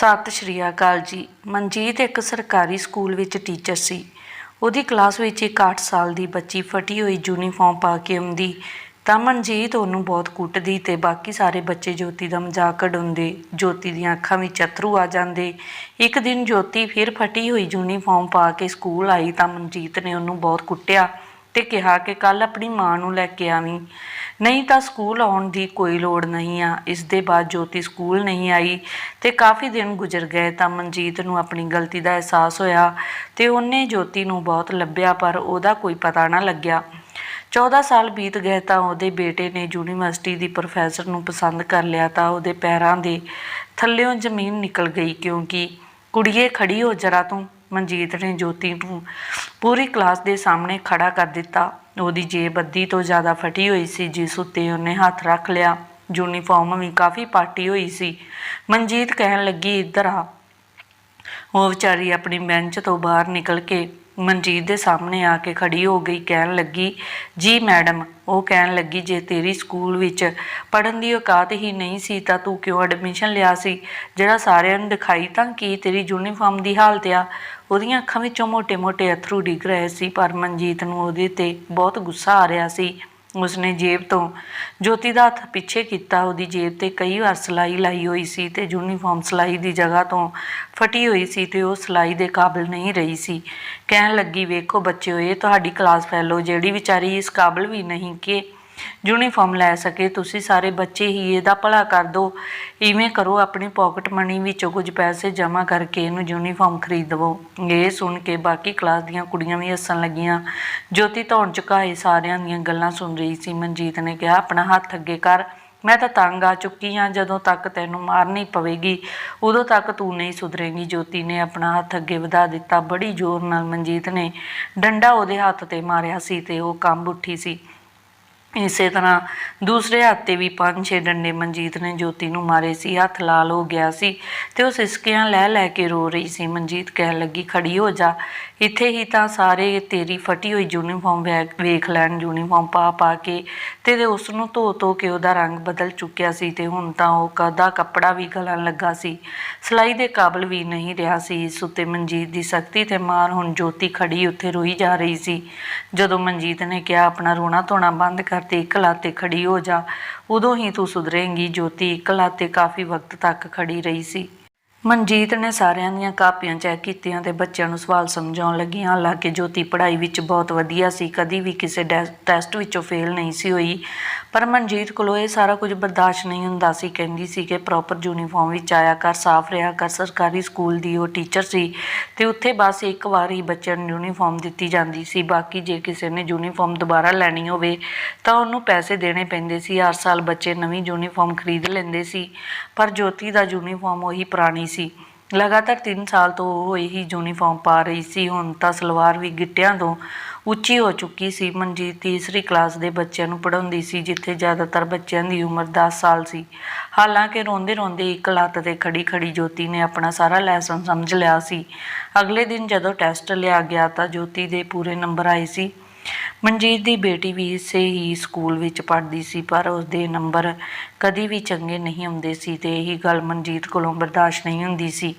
ਸਤਿ ਸ਼੍ਰੀ ਅਕਾਲ ਜੀ। ਮਨਜੀਤ ਇੱਕ ਸਰਕਾਰੀ ਸਕੂਲ ਵਿੱਚ ਟੀਚਰ ਸੀ। ਉਹਦੀ ਕਲਾਸ ਵਿੱਚ ਇੱਕ 8 ਸਾਲ ਦੀ ਬੱਚੀ ਫਟੀ ਹੋਈ ਯੂਨੀਫਾਰਮ ਪਾ ਕੇ ਆਉਂਦੀ। ਤਾਂ ਮਨਜੀਤ ਉਹਨੂੰ ਬਹੁਤ ਕੁੱਟਦੀ ਤੇ ਬਾਕੀ ਸਾਰੇ ਬੱਚੇ ਜੋਤੀ ਦਾ ਮਜ਼ਾਕ ਉਡਾਉਂਦੇ। ਜੋਤੀ ਦੀਆਂ ਅੱਖਾਂ ਵਿੱਚ ਅਥਰੂ ਆ ਜਾਂਦੇ। ਇੱਕ ਦਿਨ ਜੋਤੀ ਫਿਰ ਫਟੀ ਹੋਈ ਯੂਨੀਫਾਰਮ ਪਾ ਕੇ ਸਕੂਲ ਆਈ ਤਾਂ ਮਨਜੀਤ ਨੇ ਉਹਨੂੰ ਬਹੁਤ ਕੁੱਟਿਆ। ਤੇ ਕਿਹਾ ਕਿ ਕੱਲ ਆਪਣੀ ਮਾਂ ਨੂੰ ਲੈ ਕੇ ਆਵੀਂ। ਨਹੀਂ ਤਾਂ ਸਕੂਲ ਆਉਣ ਦੀ ਕੋਈ ਲੋੜ ਨਹੀਂ ਆ। ਇਸ ਦੇ ਬਾਅਦ ਜੋਤੀ ਸਕੂਲ ਨਹੀਂ ਆਈ ਤੇ ਕਾਫੀ ਦਿਨ ਗੁਜ਼ਰ ਗਏ ਤਾਂ ਮਨਜੀਤ ਨੂੰ ਆਪਣੀ ਗਲਤੀ ਦਾ ਅਹਿਸਾਸ ਹੋਇਆ ਤੇ ਉਹਨੇ ਜੋਤੀ ਨੂੰ ਬਹੁਤ ਲੱਭਿਆ ਪਰ ਉਹਦਾ ਕੋਈ ਪਤਾ ਨਾ ਲੱਗਿਆ। 14 ਸਾਲ ਬੀਤ ਗਏ ਤਾਂ ਉਹਦੇ ਬੇਟੇ ਨੇ ਯੂਨੀਵਰਸਿਟੀ ਦੀ ਪ੍ਰੋਫੈਸਰ ਨੂੰ ਪਸੰਦ ਕਰ ਲਿਆ ਤਾਂ ਉਹਦੇ ਪੈਰਾਂ ਦੇ ਥੱਲਿਓਂ ਜ਼ਮੀਨ ਨਿਕਲ ਗਈ ਕਿਉਂਕਿ ਕੁੜੀਏ ਖੜੀ ਹੋ ਜਰਾ ਤੂੰ। ਮਨਜੀਤ ਨੇ ਜੋਤੀ ਨੂੰ ਪੂਰੀ ਕਲਾਸ ਦੇ ਸਾਹਮਣੇ ਖੜਾ ਕਰ ਦਿੱਤਾ। ਉਹਦੀ ਜੇਬ ਅੱਧੀ ਤੋਂ ਜ਼ਿਆਦਾ ਫਟੀ ਹੋਈ ਸੀ, ਜਿਸ ਉੱਤੇ ਉਹਨੇ ਹੱਥ ਰੱਖ ਲਿਆ। ਯੂਨੀਫਾਰਮ ਵੀ ਕਾਫੀ ਪਾਟੀ ਹੋਈ ਸੀ। ਮਨਜੀਤ ਕਹਿਣ ਲੱਗੀ, ਇੱਧਰ ਆ। ਉਹ ਵਿਚਾਰੀ ਆਪਣੀ ਬੈਂਚ ਤੋਂ ਬਾਹਰ ਨਿਕਲ ਕੇ ਮਨਜੀਤ ਦੇ ਸਾਹਮਣੇ ਆ ਕੇ ਖੜੀ ਹੋ ਗਈ, ਕਹਿਣ ਲੱਗੀ, ਜੀ ਮੈਡਮ। ਉਹ ਕਹਿਣ ਲੱਗੀ, ਜੇ ਤੇਰੀ ਸਕੂਲ ਵਿੱਚ ਪੜਨ ਦੀ ਔਕਾਤ ਹੀ ਨਹੀਂ ਸੀ ਤਾਂ ਤੂੰ ਕਿਉਂ ਐਡਮਿਸ਼ਨ ਲਿਆ ਸੀ? ਜਿਹੜਾ ਸਾਰਿਆਂ ਨੂੰ ਦਿਖਾਈ ਤਾਂ ਕੀ ਤੇਰੀ ਯੂਨੀਫਾਰਮ ਦੀ ਹਾਲਤ ਆ? ਉਹਦੀਆਂ ਅੱਖਾਂ ਵਿੱਚੋਂ ਮੋਟੇ ਮੋਟੇ ਅਥਰੂ ਡਿੱਗ ਰਹੇ ਸੀ, ਪਰ ਮਨਜੀਤ ਨੂੰ ਉਹਦੇ ਤੇ ਬਹੁਤ ਗੁੱਸਾ ਆ ਰਿਹਾ ਸੀ। ਉਸਨੇ ਜੇਬ ਤੋਂ ਜੋਤੀ ਦਾ ਹੱਥ ਪਿੱਛੇ ਕੀਤਾ। ਉਹਦੀ ਜੇਬ ਤੇ ਕਈ ਵਾਰ ਸਲਾਈ ਲਾਈ ਹੋਈ ਸੀ ਤੇ ਯੂਨੀਫਾਰਮ ਸਲਾਈ ਦੀ ਜਗ੍ਹਾ ਤੋਂ ਫਟੀ ਹੋਈ ਸੀ ਤੇ ਉਹ ਸਲਾਈ ਦੇ ਕਾਬਿਲ ਨਹੀਂ ਰਹੀ ਸੀ। ਕਹਿਣ ਲੱਗੀ, ਵੇਖੋ ਬੱਚਿਓ, ਇਹ ਤੁਹਾਡੀ ਕਲਾਸ ਫੈਲੋ ਜਿਹੜੀ ਵਿਚਾਰੀ ਇਸ ਕਾਬਿਲ ਵੀ ਨਹੀਂ ਕਿ ਯੂਨੀਫਾਰਮ ਲੈ ਸਕੇ, ਤੁਸੀਂ ਸਾਰੇ ਬੱਚੇ ਹੀ ਇਹਦਾ ਭਲਾ ਕਰ ਦਿਓ ਇਵੇਂ ਕਰੋ, ਆਪਣੀ ਪਾਕਟ ਮਨੀ ਵਿੱਚੋਂ ਕੁਝ ਪੈਸੇ ਜਮ੍ਹਾਂ ਕਰਕੇ ਇਹਨੂੰ ਯੂਨੀਫਾਰਮ ਖਰੀਦਵੋ। ਇਹ ਸੁਣ ਕੇ ਬਾਕੀ ਕਲਾਸ ਦੀਆਂ ਕੁੜੀਆਂ ਵੀ ਹੱਸਣ ਲੱਗੀਆਂ। ਜੋਤੀ ਧੌਣ ਝੁਕਾਏ ਸਾਰਿਆਂ ਦੀਆਂ ਗੱਲਾਂ ਸੁਣ ਰਹੀ ਸੀ। ਮਨਜੀਤ ਨੇ ਕਿਹਾ, ਆਪਣਾ ਹੱਥ ਅੱਗੇ ਕਰ। ਮੈਂ ਤਾਂ ਤੰਗ ਆ ਚੁੱਕੀ ਹਾਂ, ਜਦੋਂ ਤੱਕ ਤੈਨੂੰ ਮਾਰਨੀ ਪਵੇਗੀ, ਉਦੋਂ ਤੱਕ ਤੂੰ ਨਹੀਂ ਸੁਧਰੇਂਗੀ। ਜੋਤੀ ਨੇ ਆਪਣਾ ਹੱਥ ਅੱਗੇ ਵਧਾ ਦਿੱਤਾ। ਬੜੀ ਜ਼ੋਰ ਨਾਲ ਮਨਜੀਤ ਨੇ ਡੰਡਾ ਉਹਦੇ ਹੱਥ ਤੇ ਮਾਰਿਆ ਸੀ ਤੇ ਉਹ ਕੰਬ ਉੱਠੀ ਸੀ। ਇਸੇ ਤਰ੍ਹਾਂ ਦੂਸਰੇ ਹੱਥ ਤੇ ਵੀ ਪੰਜ ਛੇ ਡੰਡੇ ਮਨਜੀਤ ਨੇ ਜੋਤੀ ਨੂੰ ਮਾਰੇ ਸੀ, ਹੱਥ ਲਾਲ ਹੋ ਗਿਆ ਸੀ ਤੇ ਉਹ ਸਿਸਕਿਆਂ ਲੈ ਲੈ ਕੇ ਰੋ ਰਹੀ ਸੀ। ਮਨਜੀਤ ਕਹਿਣ ਲੱਗੀ, ਖੜੀ ਹੋ ਜਾ, ਇੱਥੇ ਹੀ ਤਾਂ ਸਾਰੇ ਤੇਰੀ ਫਟੀ ਹੋਈ ਯੂਨੀਫਾਰਮ ਵੇਖ ਲੈਣ, ਯੂਨੀਫਾਰਮ ਪਾ ਪਾ ਕੇ ਤੇ ਉਸ ਨੂੰ ਧੋ ਧੋ ਕੇ ਉਹਦਾ ਰੰਗ ਬਦਲ ਚੁੱਕਿਆ ਸੀ ਤੇ ਹੁਣ ਤਾਂ ਉਹ ਕਦਾ ਕੱਪੜਾ ਵੀ ਗਲਣ ਲੱਗਾ ਸੀ। ਸਲਾਈ ਦੇ ਕਾਬਲ ਵੀ ਨਹੀਂ ਰਿਹਾ ਸੀ। ਇਸ ਉੱਤੇ ਮਨਜੀਤ ਦੀ ਸਖਤੀ ਤੇ ਮਾਰ ਹੁਣ ਜੋਤੀ ਖੜੀ ਉੱਥੇ ਰੋਈ ਜਾ ਰਹੀ ਸੀ। ਜਦੋਂ ਮਨਜੀਤ ਨੇ ਕਿਹਾ, ਆਪਣਾ ਰੋਣਾ ਧੋਣਾ ਬੰਦ ਕਰ ਤੇ ਇੱਕ ਤੇ ਖੜੀ ਹੋ ਜਾ। ਉਦੋਂ ਹੀ ਤੂੰ ਸੁਧਰੇਂਗੀ ਜੋਤੀ। ਇੱਕ ਲੱਤ ਤੇ ਕਾਫੀ ਵਕਤ ਤੱਕ ਖੜੀ ਰਹੀ ਸੀ। ਮਨਜੀਤ ਨੇ ਸਾਰਿਆਂ ਦੀਆਂ ਕਾਪੀਆਂ ਚੈੱਕ ਕੀਤੀਆਂ ਤੇ ਬੱਚਿਆਂ ਨੂੰ ਸਵਾਲ ਸਮਝਾਉਣ ਲੱਗੀ ਹਾਲਾਂਕਿ ਜੋਤੀ ਪੜ੍ਹਾਈ ਵਿੱਚ ਬਹੁਤ ਵਧੀਆ ਸੀ। ਕਦੀ ਵੀ ਕਿਸੇ ਟੈਸਟ ਵਿੱਚੋਂ ਫੇਲ ਨਹੀਂ ਸੀ ਹੋਈ। ਪਰ ਮਨਜੀਤ ਕੋਲੋਂ ਇਹ ਸਾਰਾ ਕੁਝ ਬਰਦਾਸ਼ਤ ਨਹੀਂ ਹੁੰਦਾ ਸੀ। ਕਹਿੰਦੀ ਸੀ ਕਿ ਪ੍ਰੋਪਰ ਯੂਨੀਫਾਰਮ ਵਿੱਚ ਆਇਆ ਕਰ, ਸਾਫ਼ ਰਿਹਾ ਕਰ। ਸਰਕਾਰੀ ਸਕੂਲ ਦੀ ਉਹ ਟੀਚਰ ਸੀ ਤੇ ਉੱਥੇ ਬਸ ਇੱਕ ਵਾਰ ਹੀ ਬੱਚਿਆਂ ਨੂੰ ਯੂਨੀਫਾਰਮ ਦਿੱਤੀ ਜਾਂਦੀ ਸੀ। ਬਾਕੀ ਜੇ ਕਿਸੇ ਨੇ ਯੂਨੀਫਾਰਮ ਦੁਬਾਰਾ ਲੈਣੀ ਹੋਵੇ ਤਾਂ ਉਹਨੂੰ ਪੈਸੇ ਦੇਣੇ ਪੈਂਦੇ ਸੀ। ਹਰ ਸਾਲ ਬੱਚੇ ਨਵੀਂ ਯੂਨੀਫਾਰਮ ਖਰੀਦ ਲੈਂਦੇ ਸੀ। ਪਰ ਜੋਤੀ ਦਾ ਯੂਨੀਫਾਰਮ ਉਹੀ ਪੁਰਾਣੀ ਸੀ। ਲਗਾਤਾਰ 3 ਸਾਲ ਤੋਂ ਉਹ ਇਹੀ ਯੂਨੀਫਾਰਮ ਪਾ ਰਹੀ ਸੀ। ਹੁਣ ਤਾਂ ਸਲਵਾਰ ਵੀ ਗਿੱਟਿਆਂ ਤੋਂ ਉੱਚੀ ਹੋ ਚੁੱਕੀ ਸੀ। ਮਨਜੀਤ ਤੀਸਰੀ ਕਲਾਸ ਦੇ ਬੱਚਿਆਂ ਨੂੰ ਪੜ੍ਹਾਉਂਦੀ ਸੀ, ਜਿੱਥੇ ਜ਼ਿਆਦਾਤਰ ਬੱਚਿਆਂ ਦੀ ਉਮਰ 10 ਸਾਲ ਸੀ। ਹਾਲਾਂਕਿ ਰੋਂਦੇ ਰੋਂਦੇ ਇੱਕ ਲੱਤ ਤੇ ਖੜੀ ਖੜੀ ਜੋਤੀ ਨੇ ਆਪਣਾ ਸਾਰਾ ਲੈਸਨ ਸਮਝ ਲਿਆ ਸੀ। ਅਗਲੇ ਦਿਨ ਜਦੋਂ ਟੈਸਟ ਲਿਆ ਗਿਆ ਤਾਂ ਜੋਤੀ ਦੇ ਪੂਰੇ ਨੰਬਰ ਆਏ ਸੀ। ਮਨਜੀਤ ਦੀ ਬੇਟੀ ਵੀ ਇਸੇ ਹੀ ਸਕੂਲ ਵਿੱਚ ਪੜ੍ਹਦੀ ਸੀ, ਪਰ ਉਸਦੇ ਨੰਬਰ ਕਦੀ ਵੀ ਚੰਗੇ ਨਹੀਂ ਆਉਂਦੇ ਸੀ ਤੇ ਇਹੀ ਗੱਲ ਮਨਜੀਤ ਕੋਲੋਂ ਬਰਦਾਸ਼ਤ ਨਹੀਂ ਹੁੰਦੀ ਸੀ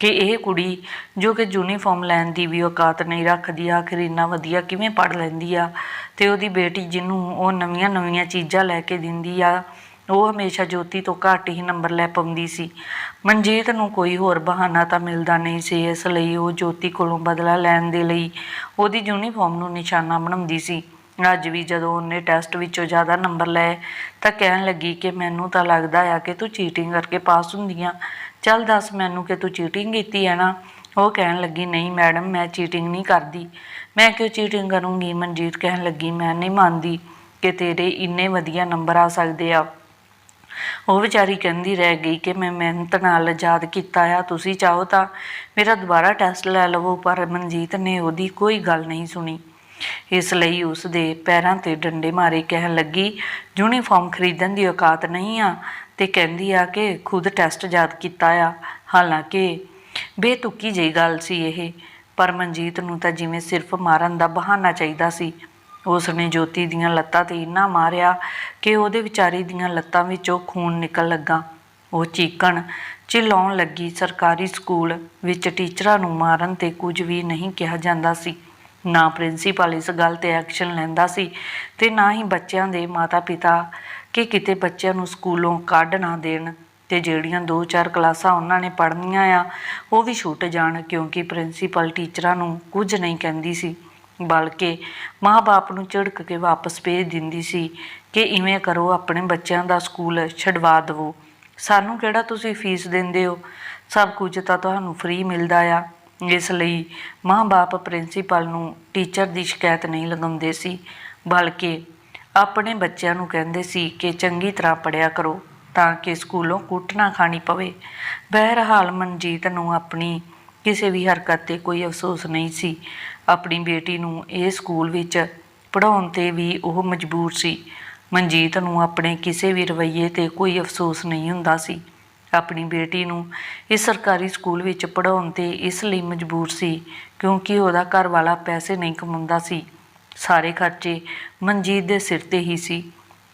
ਕਿ ਇਹ ਕੁੜੀ ਜੋ ਕਿ ਯੂਨੀਫਾਰਮ ਲੈਣ ਦੀ ਵੀ ਔਕਾਤ ਨਹੀਂ ਰੱਖਦੀ, ਆਖਿਰ ਇੰਨਾ ਵਧੀਆ ਕਿਵੇਂ ਪੜ੍ਹ ਲੈਂਦੀ ਆ ਤੇ ਉਹਦੀ ਬੇਟੀ ਜਿਹਨੂੰ ਉਹ ਨਵੀਆਂ ਨਵੀਆਂ ਚੀਜ਼ਾਂ ਲੈ ਕੇ ਦਿੰਦੀ ਆ ਉਹ ਹਮੇਸ਼ਾ ਜੋਤੀ ਤੋਂ ਘੱਟ ਹੀ ਨੰਬਰ ਲੈ ਪਾਉਂਦੀ ਸੀ। ਮਨਜੀਤ ਨੂੰ ਕੋਈ ਹੋਰ ਬਹਾਨਾ ਤਾਂ ਮਿਲਦਾ ਨਹੀਂ ਸੀ। ਇਸ ਲਈ ਉਹ ਜੋਤੀ ਕੋਲੋਂ ਬਦਲਾ ਲੈਣ ਦੇ ਲਈ ਉਹਦੀ ਯੂਨੀਫਾਰਮ ਨੂੰ ਨਿਸ਼ਾਨਾ ਬਣਾਉਂਦੀ ਸੀ। ਅੱਜ ਵੀ ਜਦੋਂ ਉਹਨੇ ਟੈਸਟ ਵਿੱਚੋਂ ਜ਼ਿਆਦਾ ਨੰਬਰ ਲਏ, ਤਾਂ ਕਹਿਣ ਲੱਗੀ ਕਿ ਮੈਨੂੰ ਤਾਂ ਲੱਗਦਾ ਆ ਕਿ ਤੂੰ ਚੀਟਿੰਗ ਕਰਕੇ ਪਾਸ ਹੁੰਦੀ ਆ ਚੱਲ ਦੱਸ ਮੈਨੂੰ ਕਿ ਤੂੰ ਚੀਟਿੰਗ ਕੀਤੀ ਹੈ ਨਾ? ਉਹ ਕਹਿਣ ਲੱਗੀ, ਨਹੀਂ ਮੈਡਮ, ਮੈਂ ਚੀਟਿੰਗ ਨਹੀਂ ਕਰਦੀ। ਮੈਂ ਕਿਉਂ ਚੀਟਿੰਗ ਕਰੂੰਗੀ? ਮਨਜੀਤ ਕਹਿਣ ਲੱਗੀ, ਮੈਂ ਨਹੀਂ ਮੰਨਦੀ ਕਿ ਤੇਰੇ ਇੰਨੇ ਵਧੀਆ ਨੰਬਰ ਆ ਸਕਦੇ ਆ। ਉਹ ਵਿਚਾਰੀ ਕਹਿੰਦੀ ਰਹਿ ਗਈ ਕਿ ਮੈਂ ਮਿਹਨਤ ਨਾਲ ਯਾਦ ਕੀਤਾ ਆ, ਤੁਸੀਂ ਚਾਹੋ ਤਾਂ ਮੇਰਾ ਦੁਬਾਰਾ ਟੈਸਟ ਲੈ ਲਵੋ, ਪਰ ਮਨਜੀਤ ਨੇ ਉਹਦੀ ਕੋਈ ਗੱਲ ਨਹੀਂ ਸੁਣੀ। ਇਸ ਲਈ ਉਸ ਦੇ ਪੈਰਾਂ ਤੇ ਡੰਡੇ ਮਾਰੇ ਕਹਿਣ ਲੱਗੀ, ਯੂਨੀਫਾਰਮ ਖਰੀਦਣ ਦੀ ਔਕਾਤ ਨਹੀਂ ਆ। ਤੇ ਕਹਿੰਦੀ ਆ ਕਿ ਖੁਦ ਟੈਸਟ ਯਾਦ ਕੀਤਾ ਆ। ਹਾਲਾਂਕਿ ਬੇਤੁਕੀ ਜਿਹੀ ਗੱਲ ਸੀ ਇਹ, ਪਰ ਮਨਜੀਤ ਨੂੰ ਤਾਂ ਜਿਵੇਂ ਸਿਰਫ ਮਾਰਨ ਦਾ ਬਹਾਨਾ ਚਾਹੀਦਾ ਸੀ। ਉਸ ਨੇ ਜੋਤੀ ਦੀਆਂ ਲੱਤਾਂ ਤੇ ਇੰਨਾ ਮਾਰਿਆ ਕਿ ਉਹਦੇ ਵਿਚਾਰੀ ਦੀਆਂ ਲੱਤਾਂ ਵਿੱਚੋਂ ਖੂਨ ਨਿਕਲ ਲੱਗਾ। ਉਹ ਚੀਕਣ ਚਿল্ਲਾਉਣ ਲੱਗੀ। ਸਰਕਾਰੀ ਸਕੂਲ ਵਿੱਚ ਟੀਚਰਾਂ ਨੂੰ ਮਾਰਨ ਤੇ ਕੁਝ ਵੀ ਨਹੀਂ ਕਿਹਾ ਜਾਂਦਾ ਸੀ। ਨਾ ਪ੍ਰਿੰਸੀਪਲ ਇਸ ਗੱਲ ਤੇ ਐਕਸ਼ਨ ਲੈਂਦਾ ਸੀ ਤੇ ਨਾ ਹੀ ਬੱਚਿਆਂ ਦੇ ਮਾਤਾ-ਪਿਤਾ ਕਿ ਕਿਤੇ ਬੱਚਿਆਂ ਨੂੰ ਸਕੂਲੋਂ ਕੱਢ ਨਾ ਦੇਣ ਤੇ ਜਿਹੜੀਆਂ 2-4 ਕਲਾਸਾਂ ਉਹਨਾਂ ਨੇ ਪੜ੍ਹਨੀਆਂ ਆ, ਉਹ ਵੀ ਛੁੱਟ ਜਾਣ ਕਿਉਂਕਿ ਪ੍ਰਿੰਸੀਪਲ ਟੀਚਰਾਂ ਨੂੰ ਕੁਝ ਨਹੀਂ ਕਹਿੰਦੀ ਸੀ। ਬਲਕਿ ਮਾਂ-ਬਾਪ ਨੂੰ ਝਿੜਕ ਕੇ ਵਾਪਸ ਭੇਜ ਦਿੰਦੀ ਸੀ ਕਿ ਇਵੇਂ ਕਰੋ, ਆਪਣੇ ਬੱਚਿਆਂ ਦਾ ਸਕੂਲ ਛਡਵਾ ਦਿਵੋ। ਸਾਨੂੰ ਕਿਹੜਾ ਤੁਸੀਂ ਫੀਸ ਦਿੰਦੇ ਹੋ? ਸਭ ਕੁਝ ਤਾਂ ਤੁਹਾਨੂੰ ਫ੍ਰੀ ਮਿਲਦਾ ਆ। ਇਸ ਲਈ ਮਾਂ-ਬਾਪ ਪ੍ਰਿੰਸੀਪਲ ਨੂੰ ਟੀਚਰ ਦੀ ਸ਼ਿਕਾਇਤ ਨਹੀਂ ਲਗਾਉਂਦੇ ਸੀ, ਬਲਕਿ ਆਪਣੇ ਬੱਚਿਆਂ ਨੂੰ ਕਹਿੰਦੇ ਸੀ ਕਿ ਚੰਗੀ ਤਰ੍ਹਾਂ ਪੜ੍ਹਿਆ ਕਰੋ ਤਾਂ ਕਿ ਸਕੂਲੋਂ ਕੁੱਟ ਨਾ ਖਾਣੀ ਪਵੇ। ਬਹਿਰਹਾਲ ਮਨਜੀਤ ਨੂੰ ਆਪਣੀ ਕਿਸੇ ਵੀ ਹਰਕਤ ਤੇ ਕੋਈ ਅਫਸੋਸ ਨਹੀਂ ਸੀ। ਆਪਣੀ ਬੇਟੀ ਨੂੰ ਇਹ ਸਕੂਲ ਵਿੱਚ ਪੜ੍ਹਾਉਣ ਤੇ ਵੀ ਉਹ ਮਜਬੂਰ ਸੀ। ਮਨਜੀਤ ਨੂੰ ਆਪਣੇ ਕਿਸੇ ਵੀ ਰਵੱਈਏ ਤੇ ਕੋਈ ਅਫਸੋਸ ਨਹੀਂ ਹੁੰਦਾ ਸੀ। ਆਪਣੀ ਬੇਟੀ ਨੂੰ ਇਸ ਸਰਕਾਰੀ ਸਕੂਲ ਵਿੱਚ ਪੜ੍ਹਾਉਣ ਤੇ ਇਸ ਲਈ ਮਜਬੂਰ ਸੀ ਕਿਉਂਕਿ ਉਹਦਾ ਘਰ ਵਾਲਾ ਪੈਸੇ ਨਹੀਂ ਕਮਾਉਂਦਾ ਸੀ। ਸਾਰੇ ਖਰਚੇ ਮਨਜੀਤ ਦੇ ਸਿਰ ਤੇ ਹੀ ਸੀ।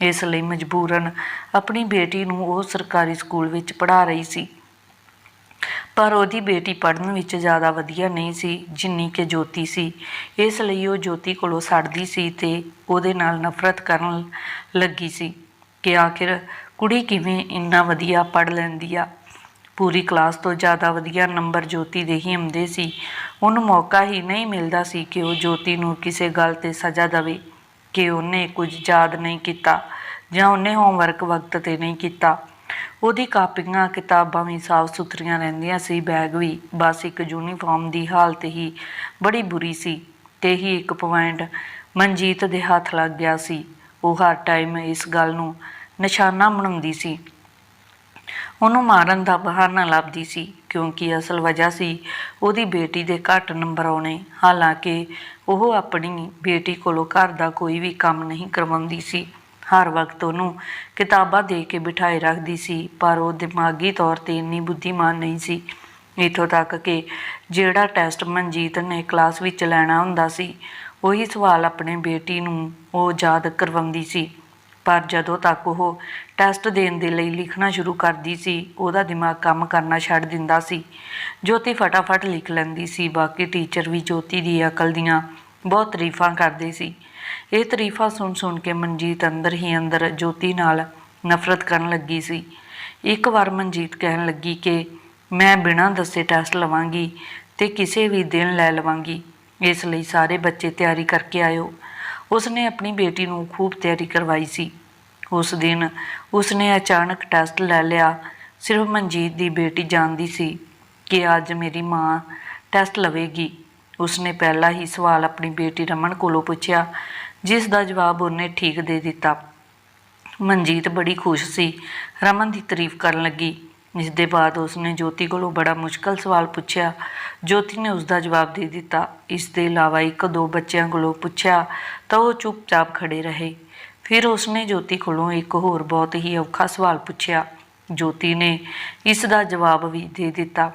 ਇਸ ਲਈ ਮਜਬੂਰਨ ਆਪਣੀ ਬੇਟੀ ਨੂੰ ਉਹ ਸਰਕਾਰੀ ਸਕੂਲ ਵਿੱਚ ਪੜ੍ਹਾ ਰਹੀ ਸੀ। ਪਰ ਉਹਦੀ ਬੇਟੀ ਪੜ੍ਹਨ ਵਿੱਚ ਜ਼ਿਆਦਾ ਵਧੀਆ ਨਹੀਂ ਸੀ, ਜਿੰਨੀ ਕਿ ਜੋਤੀ ਸੀ। ਇਸ ਲਈ ਉਹ ਜੋਤੀ ਕੋਲੋਂ ਸੜਦੀ ਸੀ ਤੇ ਉਹਦੇ ਨਾਲ ਨਫ਼ਰਤ ਕਰਨ ਲੱਗੀ ਸੀ ਕਿ ਆਖਿਰ ਕੁੜੀ ਕਿਵੇਂ ਇੰਨਾ ਵਧੀਆ ਪੜ੍ਹ ਲੈਂਦੀ ਆ। ਪੂਰੀ ਕਲਾਸ ਤੋਂ ਜ਼ਿਆਦਾ ਵਧੀਆ ਨੰਬਰ ਜੋਤੀ ਦੇ ਹੀ ਆਉਂਦੇ ਸੀ। ਉਹਨੂੰ ਮੌਕਾ ਹੀ ਨਹੀਂ ਮਿਲਦਾ ਸੀ ਕਿ ਉਹ ਜੋਤੀ ਨੂੰ ਕਿਸੇ ਗੱਲ ਤੇ ਸਜ਼ਾ ਦੇਵੇ ਕਿ ਉਹਨੇ ਕੁਝ ਯਾਦ ਨਹੀਂ ਕੀਤਾ ਜਾਂ ਉਹਨੇ ਹੋਮਵਰਕ ਵਕਤ ਤੇ ਨਹੀਂ ਕੀਤਾ। ਉਹਦੀ ਕਾਪੀਆਂ, ਕਿਤਾਬਾਂ ਵੀ ਸਾਫ਼ ਸੁਥਰੀਆਂ ਰਹਿੰਦੀਆਂ ਸੀ, ਬੈਗ ਵੀ। ਬਸ ਇੱਕ ਯੂਨੀਫਾਰਮ ਦੀ ਹਾਲਤ ਹੀ ਬੜੀ ਬੁਰੀ ਸੀ ਤੇ ਹੀ ਇੱਕ ਪੁਆਇੰਟ ਮਨਜੀਤ ਦੇ ਹੱਥ ਲੱਗ ਗਿਆ ਸੀ। ਉਹ ਹਰ ਟਾਈਮ ਇਸ ਗੱਲ ਨੂੰ ਨਿਸ਼ਾਨਾ ਬਣਾਉਂਦੀ ਸੀ। ਉਹਨੂੰ ਮਾਰਨ ਦਾ ਬਹਾਨਾ ਲੱਭਦੀ ਸੀ, ਕਿਉਂਕਿ ਅਸਲ ਵਜ੍ਹਾ ਸੀ ਉਹਦੀ ਬੇਟੀ ਦੇ ਘੱਟ ਨੰਬਰ ਆਉਣੇ। ਹਾਲਾਂਕਿ ਉਹ ਆਪਣੀ ਬੇਟੀ ਕੋਲੋਂ ਘਰ ਦਾ ਕੋਈ ਵੀ ਕੰਮ ਨਹੀਂ ਕਰਵਾਉਂਦੀ ਸੀ। ਹਰ ਵਕਤ ਉਹਨੂੰ ਕਿਤਾਬਾਂ ਦੇ ਕੇ ਬਿਠਾਏ ਰੱਖਦੀ ਸੀ, ਪਰ ਉਹ ਦਿਮਾਗੀ ਤੌਰ ਤੇ ਇੰਨੀ ਬੁੱਧੀਮਾਨ ਨਹੀਂ ਸੀ। ਇਥੋਂ ਤੱਕ ਕਿ ਜਿਹੜਾ ਟੈਸਟ ਮਨਜੀਤ ਨੇ ਕਲਾਸ ਵਿੱਚ ਲੈਣਾ ਹੁੰਦਾ ਸੀ, ਉਹੀ ਸਵਾਲ ਆਪਣੇ ਬੇਟੀ ਨੂੰ ਉਹ ਯਾਦ ਕਰਵਾਉਂਦੀ ਸੀ। ਪਰ ਜਦੋਂ ਤੱਕ ਉਹ ਟੈਸਟ ਦੇਣ ਦੇ ਲਈ ਲਿਖਣਾ ਸ਼ੁਰੂ ਕਰਦੀ ਸੀ, ਉਹਦਾ ਦਿਮਾਗ ਕੰਮ ਕਰਨਾ ਛੱਡ ਦਿੰਦਾ ਸੀ। ਜੋਤੀ ਫਟਾਫਟ ਲਿਖ ਲੈਂਦੀ ਸੀ, ਬਾਕੀ ਟੀਚਰ ਵੀ ਜੋਤੀ ਦੀ ਅਕਲ ਦੀਆਂ ਬਹੁਤ ਤਾਰੀਫਾਂ ਕਰਦੇ ਸੀ। ਇਹ ਤਾਰੀਫਾਂ ਸੁਣ ਸੁਣ ਕੇ ਮਨਜੀਤ ਅੰਦਰ ਹੀ ਅੰਦਰ ਜੋਤੀ ਨਾਲ ਨਫ਼ਰਤ ਕਰਨ ਲੱਗੀ ਸੀ। ਇੱਕ ਵਾਰ ਮਨਜੀਤ ਕਹਿਣ ਲੱਗੀ ਕਿ ਮੈਂ ਬਿਨਾਂ ਦੱਸੇ ਟੈਸਟ ਲਵਾਂਗੀ ਤੇ ਕਿਸੇ ਵੀ ਦਿਨ ਲੈ ਲਵਾਂਗੀ। ਇਸ ਲਈ ਸਾਰੇ ਬੱਚੇ ਤਿਆਰੀ ਕਰਕੇ ਆਇਓ। ਉਸਨੇ ਆਪਣੀ ਬੇਟੀ ਨੂੰ ਖੂਬ ਤਿਆਰੀ ਕਰਵਾਈ ਸੀ। ਉਸ ਦਿਨ ਉਸਨੇ ਅਚਾਨਕ ਟੈਸਟ ਲੈ ਲਿਆ। ਸਿਰਫ ਮਨਜੀਤ ਦੀ ਬੇਟੀ ਜਾਣਦੀ ਸੀ ਕਿ ਅੱਜ ਮੇਰੀ ਮਾਂ ਟੈਸਟ ਲਵੇਗੀ। ਉਸਨੇ ਪਹਿਲਾਂ ਹੀ ਸਵਾਲ ਆਪਣੀ ਬੇਟੀ ਰਮਨ ਕੋਲੋਂ ਪੁੱਛਿਆ ਜਿਸ ਦਾ ਜਵਾਬ ਉਹਨੇ ਠੀਕ ਦੇ ਦਿੱਤਾ। ਮਨਜੀਤ ਬੜੀ ਖੁਸ਼ ਸੀ। ਰਮਨ ਦੀ ਤਾਰੀਫ ਕਰਨ ਲੱਗੀ। ਇਸ ਦੇ ਬਾਅਦ ਉਸਨੇ ਜੋਤੀ ਕੋਲੋਂ ਬੜਾ ਮੁਸ਼ਕਲ ਸਵਾਲ ਪੁੱਛਿਆ। ਜੋਤੀ ਨੇ ਉਸ ਦਾ ਜਵਾਬ ਦੇ ਦਿੱਤਾ। ਇਸ ਦੇ ਇਲਾਵਾ ਇੱਕ ਦੋ ਬੱਚਿਆਂ ਕੋਲੋਂ ਪੁੱਛਿਆ ਤਾਂ ਉਹ ਚੁੱਪਚਾਪ ਖੜੇ ਰਹੇ। ਫਿਰ ਉਸਨੇ ਜੋਤੀ ਕੋਲੋਂ ਇੱਕ ਹੋਰ ਬਹੁਤ ਹੀ ਔਖਾ ਸਵਾਲ ਪੁੱਛਿਆ। ਜੋਤੀ ਨੇ ਇਸ ਦਾ ਜਵਾਬ ਵੀ ਦੇ ਦਿੱਤਾ।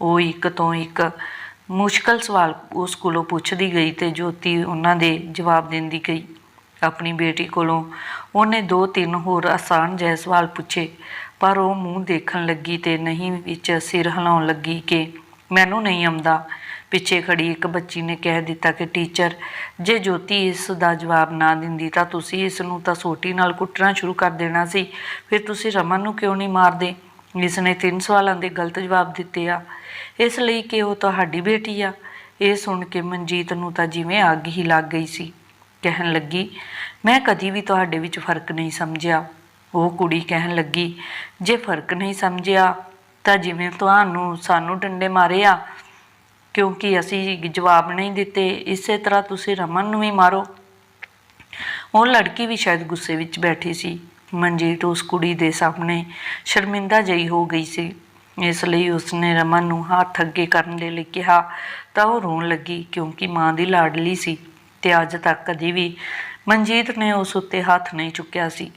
ਉਹ ਇੱਕ ਤੋਂ ਇੱਕ ਮੁਸ਼ਕਲ ਸਵਾਲ ਉਸ ਕੋਲੋਂ ਪੁੱਛਦੀ ਗਈ ਤੇ ਜੋਤੀ ਉਹਨਾਂ ਦੇ ਜਵਾਬ ਦਿੰਦੀ ਗਈ ਆਪਣੀ ਬੇਟੀ ਕੋਲੋਂ ਉਹਨੇ ਦੋ ਤਿੰਨ ਹੋਰ ਆਸਾਨ ਜਿਹੇ ਸਵਾਲ ਪੁੱਛੇ, ਪਰ ਉਹ ਮੂੰਹ ਦੇਖਣ ਲੱਗੀ ਤੇ ਨਹੀਂ ਵਿੱਚ ਸਿਰ ਹਿਲਾਉਣ ਲੱਗੀ ਕਿ ਮੈਨੂੰ ਨਹੀਂ ਆਉਂਦਾ। ਪਿੱਛੇ ਖੜੀ ਇੱਕ ਬੱਚੀ ਨੇ ਕਹਿ ਦਿੱਤਾ ਕਿ, ਟੀਚਰ, ਜੇ ਜੋਤੀ ਇਸ ਦਾ ਜਵਾਬ ਨਾ ਦਿੰਦੀ ਤਾਂ ਤੁਸੀਂ ਇਸ ਨੂੰ ਤਾਂ ਸੋਟੀ ਨਾਲ ਕੁੱਟਣਾ ਸ਼ੁਰੂ ਕਰ ਦੇਣਾ ਸੀ। ਫਿਰ ਤੁਸੀਂ ਰਮਨ ਨੂੰ ਕਿਉਂ ਨਹੀਂ ਮਾਰਦੇ? ਇਸ ਨੇ ਤਿੰਨ ਸਵਾਲਾਂ ਦੇ ਗਲਤ ਜਵਾਬ ਦਿੱਤੇ ਆ, ਇਸ ਲਈ ਕਿ ਉਹ ਤੁਹਾਡੀ ਬੇਟੀ ਆ। ਇਹ ਸੁਣ ਕੇ ਮਨਜੀਤ ਨੂੰ ਤਾਂ ਜਿਵੇਂ ਅੱਗ ਹੀ ਲੱਗ ਗਈ ਸੀ। ਕਹਿਣ ਲੱਗੀ, ਮੈਂ ਕਦੀ ਵੀ ਤੁਹਾਡੇ ਵਿੱਚ ਫ਼ਰਕ ਨਹੀਂ ਸਮਝਿਆ। ਉਹ ਕੁੜੀ ਕਹਿਣ ਲੱਗੀ, ਜੇ ਫ਼ਰਕ ਨਹੀਂ ਸਮਝਿਆ, ਤਾਂ ਜਿਵੇਂ ਤੁਹਾਨੂੰ ਸਾਨੂੰ ਡੰਡੇ ਮਾਰੇ ਆ, ਕਿਉਂਕਿ ਅਸੀਂ ਜਵਾਬ ਨਹੀਂ ਦਿੱਤੇ, ਇਸੇ ਤਰ੍ਹਾਂ ਤੁਸੀਂ ਰਮਨ ਨੂੰ ਵੀ ਮਾਰੋ। ਉਹ ਲੜਕੀ ਵੀ ਸ਼ਾਇਦ ਗੁੱਸੇ ਵਿੱਚ ਬੈਠੀ ਸੀ। ਮਨਜੀਤ ਉਸ ਕੁੜੀ ਦੇ ਸਾਹਮਣੇ ਸ਼ਰਮਿੰਦਾ ਜਿਹੀ ਹੋ ਗਈ ਸੀ। ਇਸ ਲਈ ਉਸਨੇ ਰਮਨ ਨੂੰ ਹੱਥ ਅੱਗੇ ਕਰਨ ਦੇ ਲਈ ਕਿਹਾ, ਤਾਂ ਉਹ ਰੋਣ ਲੱਗੀ, ਕਿਉਂਕਿ ਮਾਂ ਦੀ ਲਾਡਲੀ ਸੀ ਤੇ ਅੱਜ ਤੱਕ ਕਦੀ ਵੀ ਮਨਜੀਤ ਨੇ ਉਸ ਉੱਤੇ ਹੱਥ ਨਹੀਂ ਚੁੱਕਿਆ ਸੀ।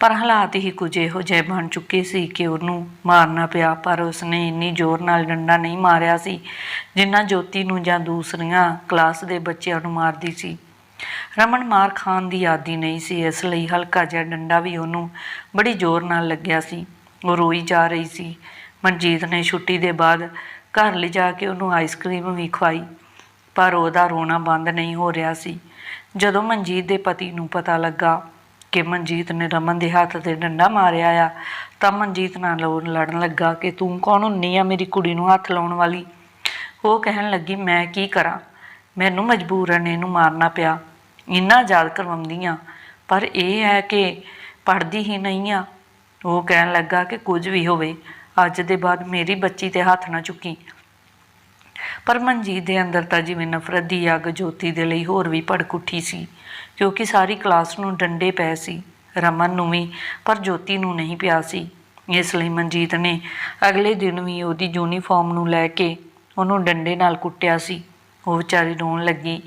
ਪਰ ਹਾਲਾਤ ਹੀ ਕੁਝ ਇਹੋ ਜਿਹੇ ਬਣ ਚੁੱਕੇ ਸੀ ਕਿ ਉਹਨੂੰ ਮਾਰਨਾ ਪਿਆ, ਪਰ ਉਸਨੇ ਇੰਨੀ ਜ਼ੋਰ ਨਾਲ ਡੰਡਾ ਨਹੀਂ ਮਾਰਿਆ ਸੀ, ਜਿੰਨਾ ਜੋਤੀ ਨੂੰ ਜਾਂ ਦੂਸਰੀਆਂ ਕਲਾਸ ਦੇ ਬੱਚਿਆਂ ਨੂੰ ਮਾਰਦੀ ਸੀ। ਰਮਨ ਮਾਰ ਖਾਨ ਦੀ ਆਦੀ ਨਹੀਂ ਸੀ, ਇਸ ਲਈ ਹਲਕਾ ਜਿਹਾ ਡੰਡਾ ਵੀ ਉਹਨੂੰ ਬੜੀ ਜ਼ੋਰ ਨਾਲ ਲੱਗਿਆ ਸੀ। ਉਹ ਰੋਈ ਜਾ ਰਹੀ ਸੀ। ਮਨਜੀਤ ਨੇ ਛੁੱਟੀ ਦੇ ਬਾਅਦ ਘਰ ਲਿਜਾ ਕੇ ਉਹਨੂੰ ਆਈਸਕ੍ਰੀਮ ਵੀ ਖਵਾਈ, ਪਰ ਉਹਦਾ ਰੋਣਾ ਬੰਦ ਨਹੀਂ ਹੋ ਰਿਹਾ ਸੀ। ਜਦੋਂ ਮਨਜੀਤ ਦੇ ਪਤੀ ਨੂੰ ਪਤਾ ਲੱਗਾ ਕਿ ਮਨਜੀਤ ਨੇ ਰਮਨ ਦੇ ਹੱਥ ਤੇ ਡੰਡਾ ਮਾਰਿਆ ਆ, ਤਾਂ ਮਨਜੀਤ ਨਾਲ ਉਹ ਲੜਨ ਲੱਗਾ ਕਿ ਤੂੰ ਕੌਣ ਹੁੰਨੀ ਆ ਮੇਰੀ ਕੁੜੀ ਨੂੰ ਹੱਥ ਲਾਉਣ ਵਾਲੀ? ਉਹ ਕਹਿਣ ਲੱਗੀ, ਮੈਂ ਕੀ ਕਰਾਂ? ਮੈਨੂੰ ਮਜਬੂਰਨ ਇਹਨੂੰ ਮਾਰਨਾ ਪਿਆ। ਇੰਨਾ ਯਾਦ ਕਰਵਾਉਂਦੀ ਕਰਵਾਉਂਦੀਆਂ। ਪਰ ਇਹ ਹੈ ਕਿ ਪੜਦੀ ਹੀ ਨਹੀਂ ਆ। ਉਹ ਕਹਿਣ ਲੱਗਾ ਕਿ ਕੁਝ ਵੀ ਹੋਵੇ, ਅੱਜ ਦੇ ਬਾਅਦ ਮੇਰੀ ਬੱਚੀ ਤੇ ਹੱਥ ਨਾ ਚੁੱਕੀ। ਪਰ ਮਨਜੀਤ ਦੇ ਅੰਦਰ ਤਾਂ ਜਿਵੇਂ ਨਫ਼ਰਤ ਦੀ ਅੱਗ ਜੋਤੀ ਦੇ ਲਈ ਹੋਰ ਵੀ ਭੜਕ ਉੱਠੀ ਸੀ, ਕਿਉਂਕਿ ਸਾਰੀ ਕਲਾਸ ਨੂੰ ਡੰਡੇ ਪਏ ਸੀ, ਰਮਨ ਨੂੰ ਵੀ, ਪਰ ਜੋਤੀ ਨੂੰ ਨਹੀਂ ਪਿਆ ਸੀ। ਇਸ ਲਈ ਮਨਜੀਤ ਨੇ ਅਗਲੇ ਦਿਨ ਵੀ ਉਹਦੀ ਯੂਨੀਫਾਰਮ ਨੂੰ ਲੈ ਕੇ ਉਹਨੂੰ ਡੰਡੇ ਨਾਲ ਕੁੱਟਿਆ ਸੀ। ਉਹ ਵਿਚਾਰੀ ਰੋਣ ਲੱਗੀ।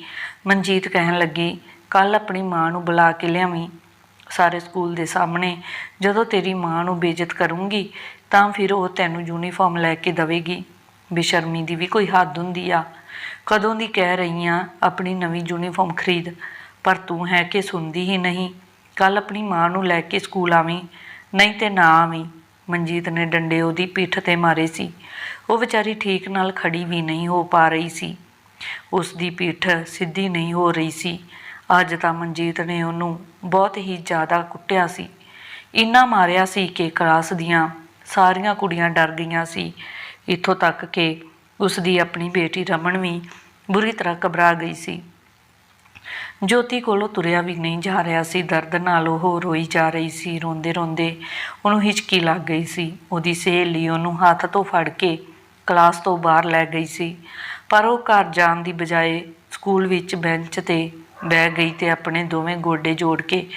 ਮਨਜੀਤ ਕਹਿਣ ਲੱਗੀ ਕੱਲ ਆਪਣੀ ਮਾਂ ਨੂੰ ਬੁਲਾ ਕੇ ਲਿਆਵੀਂ ਸਾਰੇ ਸਕੂਲ ਦੇ ਸਾਹਮਣੇ। ਜਦੋਂ ਤੇਰੀ ਮਾਂ ਨੂੰ ਬੇਇੱਜ਼ਤ ਕਰੂੰਗੀ, ਤਾਂ ਫਿਰ ਉਹ ਤੈਨੂੰ ਯੂਨੀਫਾਰਮ ਲੈ ਕੇ ਦੇਵੇਗੀ। ਬੇਸ਼ਰਮੀ ਦੀ ਵੀ ਕੋਈ ਹੱਦ ਹੁੰਦੀ ਆ। ਕਦੋਂ ਦੀ ਕਹਿ ਰਹੀ ਆ, ਆਪਣੀ ਨਵੀਂ ਯੂਨੀਫਾਰਮ ਖਰੀਦ। ਪਰ ਤੂੰ ਹੈ ਕਿ ਸੁਣਦੀ ਹੀ ਨਹੀਂ। ਕੱਲ ਆਪਣੀ ਮਾਂ ਨੂੰ ਲੈ ਕੇ ਸਕੂਲ ਆਵੀਂ, ਨਹੀਂ ਤੇ ਨਾ ਆਵੀਂ। ਮਨਜੀਤ ਨੇ ਡੰਡੇ ਉਹਦੀ ਪਿੱਠ ਤੇ ਮਾਰੇ ਸੀ। ਉਹ ਵਿਚਾਰੀ ਠੀਕ ਨਾਲ ਖੜੀ ਵੀ ਨਹੀਂ ਹੋ ਪਾ ਰਹੀ ਸੀ। ਉਸ ਦੀ ਪਿੱਠ ਸਿੱਧੀ ਨਹੀਂ ਹੋ ਰਹੀ ਸੀ। ਅੱਜ ਤਾਂ ਮਨਜੀਤ ਨੇ ਉਹਨੂੰ ਬਹੁਤ ਹੀ ਜ਼ਿਆਦਾ ਕੁੱਟਿਆ ਸੀ। ਇੰਨਾ ਮਾਰਿਆ ਸੀ ਕਿ ਕਲਾਸ ਦੀਆਂ ਸਾਰੀਆਂ ਕੁੜੀਆਂ ਡਰ ਗਈਆਂ ਸੀ। ਇੱਥੋਂ ਤੱਕ ਕਿ ਉਸ ਦੀ ਆਪਣੀ ਬੇਟੀ ਰਮਨ ਵੀ ਬੁਰੀ ਤਰ੍ਹਾਂ ਘਬਰਾ ਗਈ ਸੀ। ਜੋਤੀ ਕੋਲੋਂ ਤੁਰਿਆ ਵੀ ਨਹੀਂ ਜਾ ਰਿਹਾ ਸੀ। ਦਰਦ ਨਾਲ ਉਹ ਰੋਈ ਜਾ ਰਹੀ ਸੀ। ਰੋਂਦੇ ਰੋਂਦੇ ਉਹਨੂੰ ਹਿਚਕੀ ਲੱਗ ਗਈ ਸੀ। ਉਹਦੀ ਸਹੇਲੀ ਉਹਨੂੰ ਹੱਥ ਤੋਂ ਫੜ ਕੇ ਕਲਾਸ ਤੋਂ ਬਾਹਰ ਲੈ ਗਈ ਸੀ। ਪਰ ਉਹ ਘਰ ਜਾਣ ਦੀ ਬਜਾਏ ਸਕੂਲ ਵਿੱਚ ਬੈਂਚ ਤੇ ਬਹਿ ਗਈ ਤੇ ਆਪਣੇ ਦੋਵੇਂ ਗੋਡੇ ਜੋੜ ਕੇ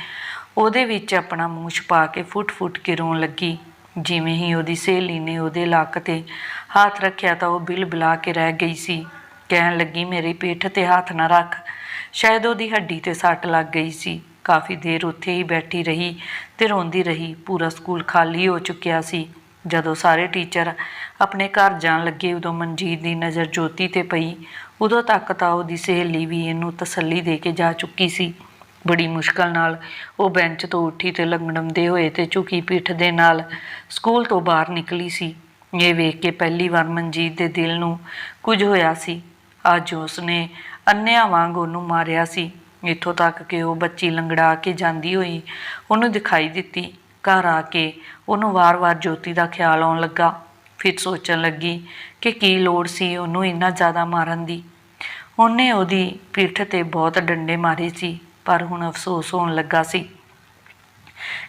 ਉਹਦੇ ਵਿੱਚ ਆਪਣਾ ਮੂੰਹ ਛੁਪਾ ਕੇ ਫੁੱਟ-ਫੁੱਟ ਕੇ ਰੋਣ ਲੱਗੀ। ਜਿਵੇਂ ਹੀ ਉਹਦੀ ਸਹੇਲੀ ਨੇ ਉਹਦੇ ਲੱਕ ਤੇ ਹੱਥ ਰੱਖਿਆ ਤਾਂ ਉਹ ਬਿਲ-ਬਿਲਾ ਕੇ ਰਹਿ ਗਈ ਸੀ। ਕਹਿਣ ਲੱਗੀ, ਮੇਰੀ ਪਿੱਠ ਤੇ ਹੱਥ ਨਾ ਰੱਖ। ਸ਼ਾਇਦ ਉਹਦੀ ਹੱਡੀ ਤੇ ਸੱਟ ਲੱਗ ਗਈ ਸੀ। ਕਾਫੀ ਦੇਰ ਉੱਥੇ ਹੀ ਬੈਠੀ ਰਹੀ ਤੇ ਰੋਂਦੀ ਰਹੀ। ਪੂਰਾ ਸਕੂਲ ਖਾਲੀ ਹੋ ਚੁੱਕਿਆ ਸੀ। ਜਦੋਂ ਸਾਰੇ ਟੀਚਰ ਆਪਣੇ ਘਰ ਜਾਣ ਲੱਗੇ, ਉਦੋਂ ਮਨਜੀਤ ਦੀ ਨਜ਼ਰ ਜੋਤੀ ਤੇ ਪਈ। ਉਦੋਂ ਤੱਕ ਤਾਂ ਉਹਦੀ ਸਹੇਲੀ ਵੀ ਇਹਨੂੰ ਤਸੱਲੀ ਦੇ ਕੇ ਜਾ ਚੁੱਕੀ ਸੀ। ਬੜੀ ਮੁਸ਼ਕਲ ਨਾਲ ਉਹ ਬੈਂਚ ਤੋਂ ਉੱਠੀ ਤੇ ਲੰਗੜਮਦੇ ਹੋਏ ਤੇ ਝੁਕੀ ਪਿੱਠ ਦੇ ਨਾਲ ਸਕੂਲ ਤੋਂ ਬਾਹਰ ਨਿਕਲੀ ਸੀ। ਇਹ ਵੇਖ ਕੇ ਪਹਿਲੀ ਵਾਰ ਮਨਜੀਤ ਦੇ ਦਿਲ ਨੂੰ ਕੁਝ ਹੋਇਆ ਸੀ। ਅੱਜ ਉਸਨੇ ਅੰਨਿਆਂ ਵਾਂਗ ਉਹਨੂੰ ਮਾਰਿਆ ਸੀ। ਇੱਥੋਂ ਤੱਕ ਕਿ ਉਹ ਬੱਚੀ ਲੰਗੜਾ ਕੇ ਜਾਂਦੀ ਹੋਈ ਉਹਨੂੰ ਦਿਖਾਈ ਦਿੱਤੀ। ਘਰ ਆ ਕੇ ਉਹਨੂੰ ਵਾਰ-ਵਾਰ ਜੋਤੀ ਦਾ ਖਿਆਲ ਆਉਣ ਲੱਗਾ। ਫਿਰ ਸੋਚਣ ਲੱਗੀ ਕਿ ਕੀ ਲੋੜ ਸੀ ਉਹਨੂੰ ਇੰਨਾ ਜ਼ਿਆਦਾ ਮਾਰਨ ਦੀ। ਉਹਨੇ ਉਹਦੀ ਪਿੱਠ ਤੇ ਬਹੁਤ ਡੰਡੇ ਮਾਰੇ ਸੀ, ਪਰ ਹੁਣ ਅਫਸੋਸ ਹੋਣ ਲੱਗਾ ਸੀ।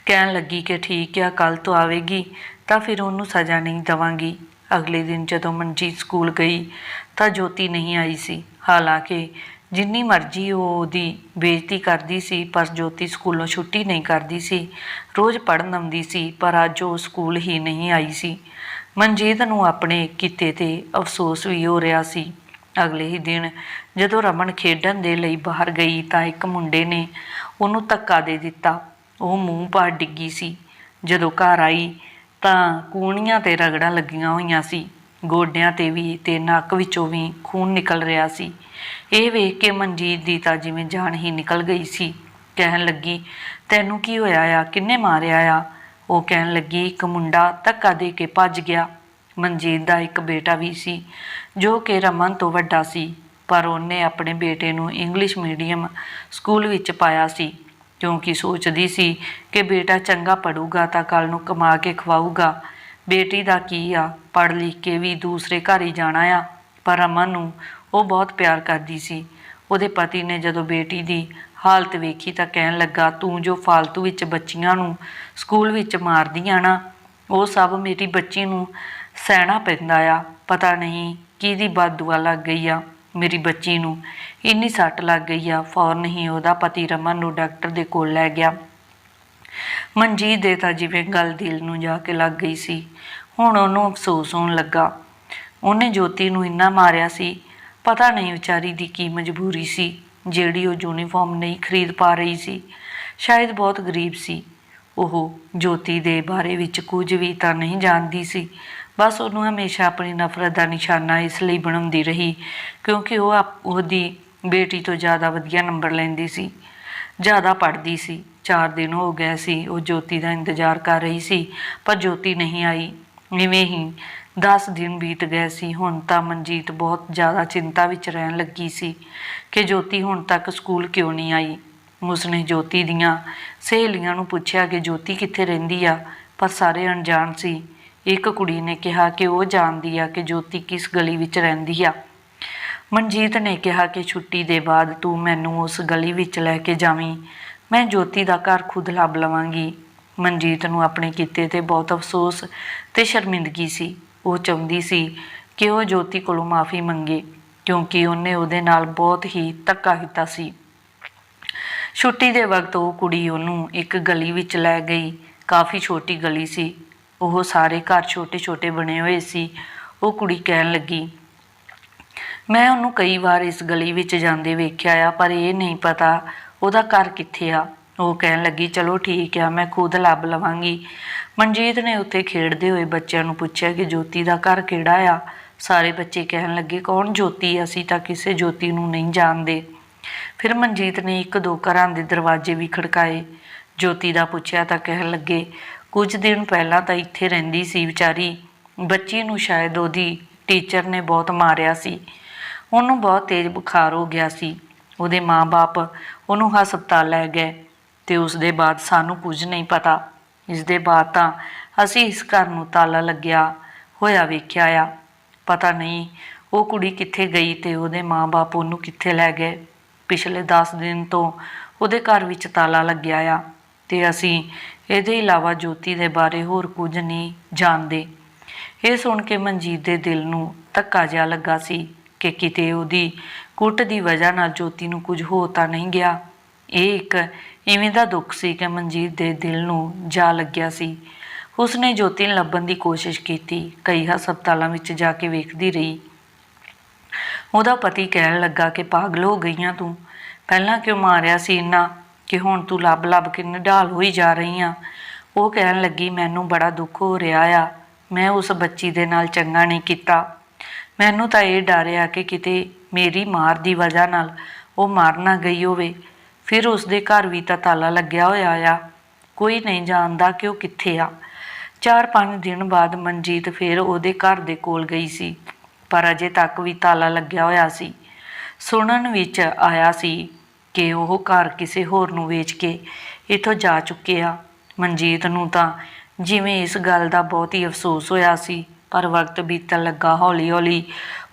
ਕਹਿਣ ਲੱਗੀ ਕਿ ਠੀਕ ਆ ਕੱਲ ਤੋਂ ਆਵੇਗੀ, ਤਾਂ ਫਿਰ ਉਹਨੂੰ ਸਜ਼ਾ ਨਹੀਂ ਦਵਾਂਗੀ। ਅਗਲੇ ਦਿਨ ਜਦੋਂ ਮਨਜੀਤ ਸਕੂਲ ਗਈ ਤਾਂ ਜੋਤੀ ਨਹੀਂ ਆਈ ਸੀ। ਹਾਲਾਂਕਿ ਜਿੰਨੀ ਮਰਜ਼ੀ ਉਹ ਉਹਦੀ ਬੇਇੱਜ਼ਤੀ ਕਰਦੀ ਸੀ, ਪਰ ਜੋਤੀ ਸਕੂਲੋਂ ਛੁੱਟੀ ਨਹੀਂ ਕਰਦੀ ਸੀ। ਰੋਜ਼ ਪੜ੍ਹਨ ਆਉਂਦੀ ਸੀ, ਪਰ ਅੱਜ ਉਹ ਸਕੂਲ ਹੀ ਨਹੀਂ ਆਈ ਸੀ। ਮਨਜੀਤ ਨੂੰ ਆਪਣੇ ਕਿੱਤੇ ਤੇ ਅਫਸੋਸ ਵੀ ਹੋ ਰਿਹਾ ਸੀ। ਅਗਲੇ ਹੀ ਦਿਨ ਜਦੋਂ ਰਮਨ ਖੇਡਣ ਦੇ ਲਈ ਬਾਹਰ ਗਈ ਤਾਂ ਇੱਕ ਮੁੰਡੇ ਨੇ ਉਹਨੂੰ ਧੱਕਾ ਦੇ ਦਿੱਤਾ। ਉਹ ਮੂੰਹ ਪਾੜ ਡਿੱਗੀ ਸੀ। ਜਦੋਂ ਘਰ ਆਈ ਤਾਂ ਕੂਣੀਆਂ ਤੇ ਰਗੜਾਂ ਲੱਗੀਆਂ ਹੋਈਆਂ ਸੀ। ਗੋਡਿਆਂ ਤੇ ਵੀ ਤੇ ਨੱਕ ਵਿੱਚੋਂ ਵੀ ਖੂਨ ਨਿਕਲ ਰਿਹਾ ਸੀ। ਇਹ ਵੇਖ ਕੇ ਮਨਜੀਤ ਦੀ ਤਾਂ ਜਿਵੇਂ ਜਾਨ ਹੀ ਨਿਕਲ ਗਈ ਸੀ। ਕਹਿਣ ਲੱਗੀ, ਤੈਨੂੰ ਕੀ ਹੋਇਆ ਆ? ਕਿੰਨੇ ਮਾਰਿਆ ਆ? ਉਹ ਕਹਿਣ ਲੱਗੀ, ਇੱਕ ਮੁੰਡਾ ਧੱਕਾ ਦੇ ਕੇ ਭੱਜ ਗਿਆ। ਮਨਜੀਤ ਦਾ ਇੱਕ ਬੇਟਾ ਵੀ ਸੀ, ਜੋ ਕਿ ਰਮਨ ਤੋਂ ਵੱਡਾ ਸੀ, ਪਰ ਉਹਨੇ ਆਪਣੇ ਬੇਟੇ ਨੂੰ ਇੰਗਲਿਸ਼ ਮੀਡੀਅਮ ਸਕੂਲ ਵਿੱਚ ਪਾਇਆ ਸੀ, ਕਿਉਂਕਿ ਸੋਚਦੀ ਸੀ ਕਿ ਬੇਟਾ ਚੰਗਾ ਪੜੂਗਾ ਤਾਂ ਕੱਲ ਨੂੰ ਕਮਾ ਕੇ ਖਵਾਊਗਾ। ਬੇਟੀ ਦਾ ਕੀ ਆ? ਪੜ੍ਹ ਲਿਖ ਕੇ ਵੀ ਦੂਸਰੇ ਘਰ ਹੀ ਜਾਣਾ ਆ। ਪਰ ਰਮਨ ਨੂੰ ਉਹ ਬਹੁਤ ਪਿਆਰ ਕਰਦੀ ਸੀ। ਉਹਦੇ ਪਤੀ ਨੇ ਜਦੋਂ ਬੇਟੀ ਦੀ ਹਾਲਤ ਵੇਖੀ ਤਾਂ ਕਹਿਣ ਲੱਗਾ, ਤੂੰ ਜੋ ਫਾਲਤੂ ਵਿੱਚ ਬੱਚੀਆਂ ਨੂੰ ਸਕੂਲ ਵਿੱਚ ਮਾਰਦੀਆਂ ਨਾ, ਉਹ ਸਭ ਮੇਰੀ ਬੱਚੀ ਨੂੰ ਸਹਿਣਾ ਪੈਂਦਾ ਆ। ਪਤਾ ਨਹੀਂ ਕਿਹਦੀ ਬਦਦੁਆ ਲੱਗ ਗਈ ਆ। ਮੇਰੀ ਬੱਚੀ ਨੂੰ ਇੰਨੀ ਸੱਟ ਲੱਗ ਗਈ ਆ। ਫੌਰਨ ਹੀ ਉਹਦਾ ਪਤੀ ਰਮਨ ਨੂੰ ਡਾਕਟਰ ਦੇ ਕੋਲ ਲੈ ਗਿਆ। ਮਨਜੀਤ ਦੇ ਤਾਂ ਜਿਵੇਂ ਗੱਲ ਦਿਲ ਨੂੰ ਜਾ ਕੇ ਲੱਗ ਗਈ ਸੀ। ਹੁਣ ਉਹਨੂੰ ਅਫਸੋਸ ਹੋਣ ਲੱਗਾ। ਉਹਨੇ ਜੋਤੀ ਨੂੰ ਇੰਨਾ ਮਾਰਿਆ ਸੀ, ਪਤਾ ਨਹੀਂ ਵਿਚਾਰੀ ਦੀ ਕੀ ਮਜਬੂਰੀ ਸੀ, ਜਿਹੜੀ ਉਹ ਯੂਨੀਫਾਰਮ ਨਹੀਂ ਖਰੀਦ ਪਾ ਰਹੀ ਸੀ। ਸ਼ਾਇਦ ਬਹੁਤ ਗਰੀਬ ਸੀ। ਉਹ ਜੋਤੀ ਦੇ ਬਾਰੇ ਵਿੱਚ ਕੁਝ ਵੀ ਤਾਂ ਨਹੀਂ ਜਾਣਦੀ ਸੀ। ਬਸ ਉਹਨੂੰ ਹਮੇਸ਼ਾ ਆਪਣੀ ਨਫ਼ਰਤ ਦਾ ਨਿਸ਼ਾਨਾ ਇਸ ਲਈ ਬਣਾਉਂਦੀ ਰਹੀ, ਕਿਉਂਕਿ ਉਹ ਆਪ- ਉਹਦੀ ਬੇਟੀ ਤੋਂ ਜ਼ਿਆਦਾ ਵਧੀਆ ਨੰਬਰ ਲੈਂਦੀ ਸੀ। ਜ਼ਿਆਦਾ ਪੜ੍ਹਦੀ ਸੀ। 4 ਦਿਨ ਹੋ ਗਏ ਸੀ, ਉਹ ਜੋਤੀ ਦਾ ਇੰਤਜ਼ਾਰ ਕਰ ਰਹੀ ਸੀ, ਪਰ ਜੋਤੀ ਨਹੀਂ ਆਈ। ਇਵੇਂ ਹੀ 10 ਦਿਨ ਬੀਤ ਗਏ ਸੀ, ਹੁਣ ਤਾਂ ਮਨਜੀਤ ਬਹੁਤ ਜ਼ਿਆਦਾ ਚਿੰਤਾ ਵਿੱਚ ਰਹਿਣ ਲੱਗੀ ਸੀ ਕਿ ਜੋਤੀ ਹੁਣ ਤੱਕ ਸਕੂਲ ਕਿਉਂ ਨਹੀਂ ਆਈ। ਉਸਨੇ ਜੋਤੀ ਦੀਆਂ ਸਹੇਲੀਆਂ ਨੂੰ ਪੁੱਛਿਆ ਕਿ ਜੋਤੀ ਕਿੱਥੇ ਰਹਿੰਦੀ ਆ, ਪਰ ਸਾਰੇ ਅਣਜਾਣ ਸੀ। ਇੱਕ ਕੁੜੀ ਨੇ ਕਿਹਾ ਕਿ ਉਹ ਜਾਣਦੀ ਆ ਕਿ ਜੋਤੀ ਕਿਸ ਗਲੀ ਵਿੱਚ ਰਹਿੰਦੀ ਆ। ਮਨਜੀਤ ਨੇ ਕਿਹਾ ਕਿ ਛੁੱਟੀ ਦੇ ਬਾਅਦ ਤੂੰ ਮੈਨੂੰ ਉਸ ਗਲੀ ਵਿੱਚ ਲੈ ਕੇ ਜਾਵੀਂ। ਮੈਂ ਜੋਤੀ ਦਾ ਘਰ ਖੁਦ ਲੱਭ ਲਵਾਂਗੀ। ਮਨਜੀਤ ਨੂੰ ਆਪਣੇ ਕੀਤੇ ਤੇ ਬਹੁਤ ਅਫਸੋਸ ਤੇ ਸ਼ਰਮਿੰਦਗੀ ਸੀ। ਉਹ ਚਾਹੁੰਦੀ ਸੀ ਕਿ ਉਹ ਜੋਤੀ ਕੋਲੋਂ ਮਾਫੀ ਮੰਗੇ, ਕਿਉਂਕਿ ਉਹਨੇ ਉਹਦੇ ਨਾਲ ਬਹੁਤ ਹੀ ਧੱਕਾ ਕੀਤਾ ਸੀ। ਛੁੱਟੀ ਦੇ ਵਕਤ ਉਹ ਕੁੜੀ ਉਹਨੂੰ ਇੱਕ ਗਲੀ ਵਿੱਚ ਲੈ ਗਈ। ਕਾਫੀ ਛੋਟੀ ਗਲੀ ਸੀ। ਉਹ ਸਾਰੇ ਘਰ ਛੋਟੇ-ਛੋਟੇ ਬਣੇ ਹੋਏ ਸੀ। ਉਹ ਕੁੜੀ ਕਹਿਣ ਲੱਗੀ, ਮੈਂ ਉਹਨੂੰ ਕਈ ਵਾਰ ਇਸ ਗਲੀ ਵਿੱਚ ਜਾਂਦੇ ਵੇਖਿਆ ਆ, ਪਰ ਇਹ ਨਹੀਂ ਪਤਾ ਉਹਦਾ ਘਰ ਕਿੱਥੇ ਆ। ਉਹ ਕਹਿਣ ਲੱਗੀ, ਚਲੋ ਠੀਕ ਆ, ਮੈਂ ਖੁਦ ਲੱਭ ਲਵਾਂਗੀ। ਮਨਜੀਤ ਨੇ ਉੱਥੇ ਖੇਡਦੇ ਹੋਏ ਬੱਚਿਆਂ ਨੂੰ ਪੁੱਛਿਆ ਕਿ ਜੋਤੀ ਦਾ ਘਰ ਕਿਹੜਾ ਆ? ਸਾਰੇ ਬੱਚੇ ਕਹਿਣ ਲੱਗੇ, ਕੌਣ ਜੋਤੀ ਅਸੀਂ ਤਾਂ ਕਿਸੇ ਜੋਤੀ ਨੂੰ ਨਹੀਂ ਜਾਣਦੇ। ਫਿਰ ਮਨਜੀਤ ਨੇ ਇੱਕ ਦੋ ਘਰਾਂ ਦੇ ਦਰਵਾਜ਼ੇ ਵੀ ਖੜਕਾਏ। ਜੋਤੀ ਦਾ ਪੁੱਛਿਆ ਤਾਂ ਕਹਿਣ ਲੱਗੇ, ਕੁਝ ਦਿਨ ਪਹਿਲਾਂ ਤਾਂ ਇੱਥੇ ਰਹਿੰਦੀ ਸੀ ਵਿਚਾਰੀ। ਬੱਚੀ ਨੂੰ ਸ਼ਾਇਦ ਉਹਦੀ ਟੀਚਰ ਨੇ ਬਹੁਤ ਮਾਰਿਆ ਸੀ। ਉਹਨੂੰ ਬਹੁਤ ਤੇਜ਼ ਬੁਖਾਰ ਹੋ ਗਿਆ ਸੀ। ਉਹਦੇ ਮਾਪੇ ਉਹਨੂੰ ਹਸਪਤਾਲ ਲੈ ਗਏ। ਤੇ ਉਸ ਦੇ ਬਾਅਦ ਸਾਨੂੰ ਕੁਝ ਨਹੀਂ ਪਤਾ। ਇਸ ਦੇ ਬਾਅਦ ਤਾਂ ਅਸੀਂ ਇਸ ਘਰ ਨੂੰ ਤਾਲਾ ਲੱਗਿਆ ਹੋਇਆ ਵੇਖਿਆ ਆ। ਪਤਾ ਨਹੀਂ ਉਹ ਕੁੜੀ ਕਿੱਥੇ ਗਈ ਤੇ ਉਹਦੇ ਮਾਪੇ ਉਹਨੂੰ ਕਿੱਥੇ ਲੈ ਗਏ। ਪਿਛਲੇ 10 ਦਿਨ ਤੋਂ ਉਹਦੇ ਘਰ ਵਿੱਚ ਤਾਲਾ ਲੱਗਿਆ ਆ ਤੇ ਅਸੀਂ ਇਹਦੇ ਇਲਾਵਾ ਜੋਤੀ ਦੇ ਬਾਰੇ ਹੋਰ ਕੁਝ ਨਹੀਂ ਜਾਣਦੇ। ਇਹ ਸੁਣ ਕੇ ਮਨਜੀਤ ਦੇ ਦਿਲ ਨੂੰ ਧੱਕਾ ਜਿਹਾ ਲੱਗਾ ਸੀ ਕਿ ਕਿਤੇ ਉਹਦੀ ਕੁੱਟ ਦੀ ਵਜ੍ਹਾ ਨਾਲ ਜੋਤੀ ਨੂੰ ਕੁਝ ਹੋ ਤਾਂ ਨਹੀਂ ਗਿਆ। ਇਹ ਇੱਕ ਇਵੇਂ ਦਾ ਦੁੱਖ ਸੀ ਕਿ ਮਨਜੀਤ ਦੇ ਦਿਲ ਨੂੰ ਜਾ ਲੱਗਿਆ ਸੀ। ਉਸਨੇ ਜੋਤੀ ਨੂੰ ਲੱਭਣ ਦੀ ਕੋਸ਼ਿਸ਼ ਕੀਤੀ। ਕਈ ਹਸਪਤਾਲਾਂ ਵਿੱਚ ਜਾ ਕੇ ਵੇਖਦੀ ਰਹੀ। ਉਹਦਾ ਪਤੀ ਕਹਿਣ ਲੱਗਾ ਕਿ ਪਾਗਲ ਹੋ ਗਈਆਂ ਤੂੰ। ਪਹਿਲਾਂ ਕਿਉਂ ਮਾਰਿਆ ਸੀ ਇੰਨਾ ਕਿ ਹੁਣ ਤੂੰ ਲੱਭ ਲੱਭ ਕੇ ਨਿਢਾਲ ਹੋਈ ਜਾ ਰਹੀ ਆ। ਉਹ ਕਹਿਣ ਲੱਗੀ, ਮੈਨੂੰ ਬੜਾ ਦੁੱਖ ਹੋ ਰਿਹਾ ਆ। ਮੈਂ ਉਸ ਬੱਚੀ ਦੇ ਨਾਲ ਚੰਗਾ ਨਹੀਂ ਕੀਤਾ। ਮੈਨੂੰ ਤਾਂ ਇਹ ਡਰ ਆ ਕਿ ਕਿਤੇ ਮੇਰੀ ਮਾਰ ਦੀ ਵਜ੍ਹਾ ਨਾਲ ਉਹ ਮਾਰ ਨਾ ਗਈ ਹੋਵੇ। ਫਿਰ ਉਸ ਦੇ ਘਰ ਵੀ ਤਾਂ ਤਾਲਾ ਲੱਗਿਆ ਹੋਇਆ ਆ। ਕੋਈ ਨਹੀਂ ਜਾਣਦਾ ਕਿ ਉਹ ਕਿੱਥੇ ਆ। ਚਾਰ ਪੰਜ ਦਿਨ ਬਾਅਦ ਮਨਜੀਤ ਫਿਰ ਉਹਦੇ ਘਰ ਦੇ ਕੋਲ ਗਈ ਸੀ, ਪਰ ਅਜੇ ਤੱਕ ਵੀ ਤਾਲਾ ਲੱਗਿਆ ਹੋਇਆ ਸੀ। ਸੁਣਨ ਵਿੱਚ ਆਇਆ ਸੀ ਕਿ ਉਹ ਘਰ ਕਿਸੇ ਹੋਰ ਨੂੰ ਵੇਚ ਕੇ ਇੱਥੋਂ ਜਾ ਚੁੱਕੇ ਆ। ਮਨਜੀਤ ਨੂੰ ਤਾਂ ਜਿਵੇਂ ਇਸ ਗੱਲ ਦਾ ਬਹੁਤ ਹੀ ਅਫਸੋਸ ਹੋਇਆ ਸੀ, ਪਰ ਵਕਤ ਬੀਤਣ ਲੱਗਾ ਹੌਲੀ-ਹੌਲੀ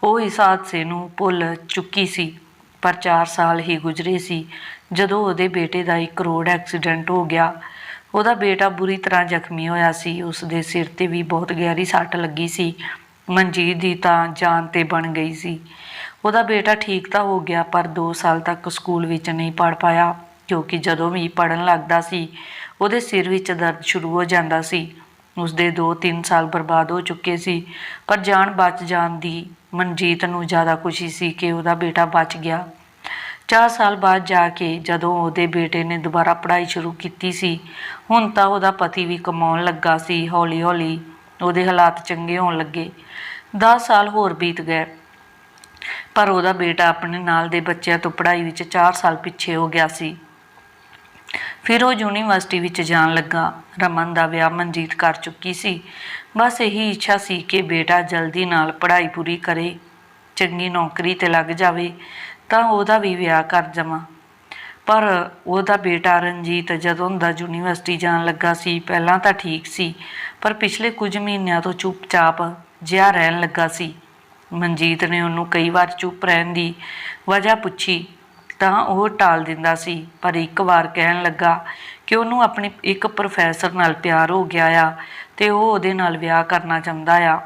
ਉਹ ਇਸ ਹਾਦਸੇ ਨੂੰ ਭੁੱਲ ਚੁੱਕੀ ਸੀ। ਪਰ 4 ਸਾਲ ਹੀ ਗੁਜ਼ਰੇ ਸੀ ਜਦੋਂ ਉਹਦੇ ਬੇਟੇ ਦਾ ਇੱਕ ਰੋਡ ਐਕਸੀਡੈਂਟ ਹੋ ਗਿਆ, ਉਹਦਾ ਬੇਟਾ ਬੁਰੀ ਤਰ੍ਹਾਂ ਜ਼ਖਮੀ ਹੋਇਆ ਸੀ। ਉਸ ਦੇ ਸਿਰ ਤੇ ਵੀ ਬਹੁਤ ਗਹਿਰੀ ਸੱਟ ਲੱਗੀ ਸੀ। ਮਨਜੀਤ ਦੀ ਤਾਂ ਜਾਨ ਤੇ ਬਣ ਗਈ ਸੀ। ਉਹਦਾ ਬੇਟਾ ਠੀਕ ਤਾਂ ਹੋ ਗਿਆ, ਪਰ 2 ਸਾਲ ਤੱਕ ਸਕੂਲ ਵਿੱਚ ਨਹੀਂ ਪੜ ਪਾਇਆ, ਕਿਉਂਕਿ ਜਦੋਂ ਵੀ ਪੜਨ ਲੱਗਦਾ ਸੀ, ਉਹਦੇ ਸਿਰ ਵਿੱਚ ਦਰਦ ਸ਼ੁਰੂ ਹੋ ਜਾਂਦਾ ਸੀ। ਉਸਦੇ 2-3 ਸਾਲ ਬਰਬਾਦ ਹੋ ਚੁੱਕੇ ਸੀ, ਪਰ ਜਾਨ ਬਚ ਜਾਣ ਦੀ ਮਨਜੀਤ ਨੂੰ ਜ਼ਿਆਦਾ ਖੁਸ਼ੀ ਸੀ ਕਿ ਉਹਦਾ ਬੇਟਾ ਬਚ ਗਿਆ। 4 ਸਾਲ ਬਾਅਦ ਜਾ ਕੇ ਜਦੋਂ ਉਹਦੇ ਬੇਟੇ ਨੇ ਦੁਬਾਰਾ ਪੜ੍ਹਾਈ ਸ਼ੁਰੂ ਕੀਤੀ ਸੀ, ਹੁਣ ਤਾਂ ਉਹਦਾ ਪਤੀ ਵੀ ਕਮਾਉਣ ਲੱਗਾ ਸੀ, ਹੌਲੀ-ਹੌਲੀ ਉਹਦੇ ਹਾਲਾਤ ਚੰਗੇ ਹੋਣ ਲੱਗੇ। 10 ਸਾਲ ਹੋਰ ਬੀਤ ਗਏ, ਪਰ ਉਹਦਾ ਬੇਟਾ ਆਪਣੇ ਨਾਲ ਦੇ ਬੱਚਿਆਂ ਤੋਂ ਪੜ੍ਹਾਈ ਵਿੱਚ 4 ਸਾਲ ਪਿੱਛੇ ਹੋ ਗਿਆ ਸੀ। ਫਿਰ ਉਹ ਯੂਨੀਵਰਸਿਟੀ ਵਿੱਚ ਜਾਣ ਲੱਗਾ, ਰਮਨ ਦਾ ਵਿਆਹ ਮਨਜੀਤ ਕਰ ਚੁੱਕੀ ਸੀ। ਬਸ ਇਹੀ ਇੱਛਾ ਸੀ ਕਿ ਬੇਟਾ ਜਲਦੀ ਨਾਲ ਪੜ੍ਹਾਈ ਪੂਰੀ ਕਰੇ, ਚੰਗੀ ਨੌਕਰੀ ਤੇ ਲੱਗ ਜਾਵੇ ਤਾਂ ਉਹਦਾ ਵੀ ਵਿਆਹ ਕਰ ਜਾਵਾਂ। ਪਰ ਉਹਦਾ ਬੇਟਾ ਰਣਜੀਤ ਜਦੋਂ ਦਾ ਯੂਨੀਵਰਸਿਟੀ ਜਾਣ ਲੱਗਾ ਸੀ, ਪਹਿਲਾਂ ਤਾਂ ਠੀਕ ਸੀ, ਪਰ ਪਿਛਲੇ ਕੁਝ ਮਹੀਨਿਆਂ ਤੋਂ ਚੁੱਪਚਾਪ ਜਿਹਾ ਰਹਿਣ ਲੱਗਾ ਸੀ। ਮਨਜੀਤ ਨੇ ਉਹਨੂੰ ਕਈ ਵਾਰ ਚੁੱਪ ਰਹਿਣ ਦੀ ਵਜ੍ਹਾ ਪੁੱਛੀ, ਤਾਂ ਉਹ ਟਾਲ ਦਿੰਦਾ ਸੀ, ਪਰ ਇੱਕ ਵਾਰ ਕਹਿਣ ਲੱਗਾ ਕਿ ਉਹਨੂੰ ਆਪਣੀ ਇੱਕ ਪ੍ਰੋਫੈਸਰ ਨਾਲ ਪਿਆਰ ਹੋ ਗਿਆ ਆ ਤੇ ਉਹ ਉਹਦੇ ਨਾਲ ਵਿਆਹ ਕਰਨਾ ਚਾਹੁੰਦਾ ਆ।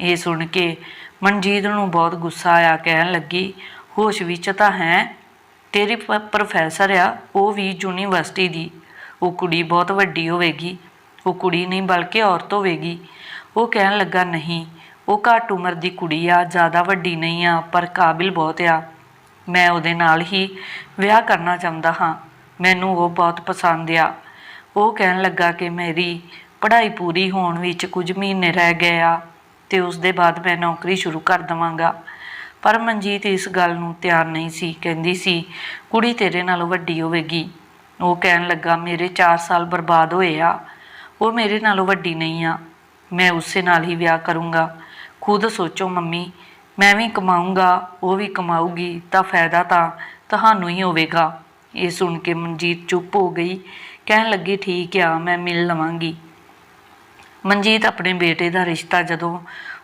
ਇਹ ਸੁਣ ਕੇ ਮਨਜੀਤ ਨੂੰ ਬਹੁਤ ਗੁੱਸਾ ਆਇਆ, ਕਹਿਣ ਲੱਗੀ ਹੋਸ਼ ਵਿੱਚ ਤਾਂ ਹੈ। ਤੇਰੀ ਪ੍ਰੋਫੈਸਰ ਆ, ਉਹ ਵੀ ਯੂਨੀਵਰਸਿਟੀ ਦੀ। ਉਹ ਕੁੜੀ ਬਹੁਤ ਵੱਡੀ ਹੋਵੇਗੀ। ਉਹ ਕੁੜੀ ਨਹੀਂ ਬਲਕਿ ਔਰਤ ਹੋਵੇਗੀ। ਉਹ ਕਹਿਣ ਲੱਗਾ, ਨਹੀਂ, ਉਹ ਘੱਟ ਉਮਰ ਦੀ ਕੁੜੀ ਆ, ਜ਼ਿਆਦਾ ਵੱਡੀ ਨਹੀਂ ਆ, ਪਰ ਕਾਬਿਲ ਬਹੁਤ ਆ। ਮੈਂ ਉਹਦੇ ਨਾਲ ਹੀ ਵਿਆਹ ਕਰਨਾ ਚਾਹੁੰਦਾ ਹਾਂ। ਮੈਨੂੰ ਉਹ ਬਹੁਤ ਪਸੰਦ ਆ। ਉਹ ਕਹਿਣ ਲੱਗਾ ਕਿ ਮੇਰੀ ਪੜ੍ਹਾਈ ਪੂਰੀ ਹੋਣ ਵਿੱਚ ਕੁਝ ਮਹੀਨੇ ਰਹਿ ਗਏ ਆ ਤੇ ਉਸ ਦੇ ਬਾਅਦ ਮੈਂ ਨੌਕਰੀ ਸ਼ੁਰੂ ਕਰ ਦਵਾਂਗਾ। ਪਰ ਮਨਜੀਤ ਇਸ ਗੱਲ ਨੂੰ ਤਿਆਰ ਨਹੀਂ ਸੀ, ਕਹਿੰਦੀ ਸੀ, ਕੁੜੀ ਤੇਰੇ ਨਾਲੋਂ ਵੱਡੀ ਹੋਵੇਗੀ। ਉਹ ਕਹਿਣ ਲੱਗਾ, ਮੇਰੇ 4 ਸਾਲ ਬਰਬਾਦ ਹੋਏ ਆ, ਉਹ ਮੇਰੇ ਨਾਲੋਂ ਵੱਡੀ ਨਹੀਂ ਆ। ਮੈਂ ਉਸੇ ਨਾਲ ਹੀ ਵਿਆਹ ਕਰੂੰਗਾ। ਖੁਦ ਸੋਚੋ ਮੰਮੀ, ਮੈਂ ਵੀ ਕਮਾਊਂਗਾ, ਉਹ ਵੀ ਕਮਾਊਗੀ, ਤਾਂ ਫਾਇਦਾ ਤਾਂ ਤੁਹਾਨੂੰ ਹੀ ਹੋਵੇਗਾ। ਇਹ ਸੁਣ ਕੇ ਮਨਜੀਤ ਚੁੱਪ ਹੋ ਗਈ, ਕਹਿਣ ਲੱਗੀ, ਠੀਕ ਆ, ਮੈਂ ਮਿਲ ਲਵਾਂਗੀ। ਮਨਜੀਤ ਆਪਣੇ ਬੇਟੇ ਦਾ ਰਿਸ਼ਤਾ ਜਦੋਂ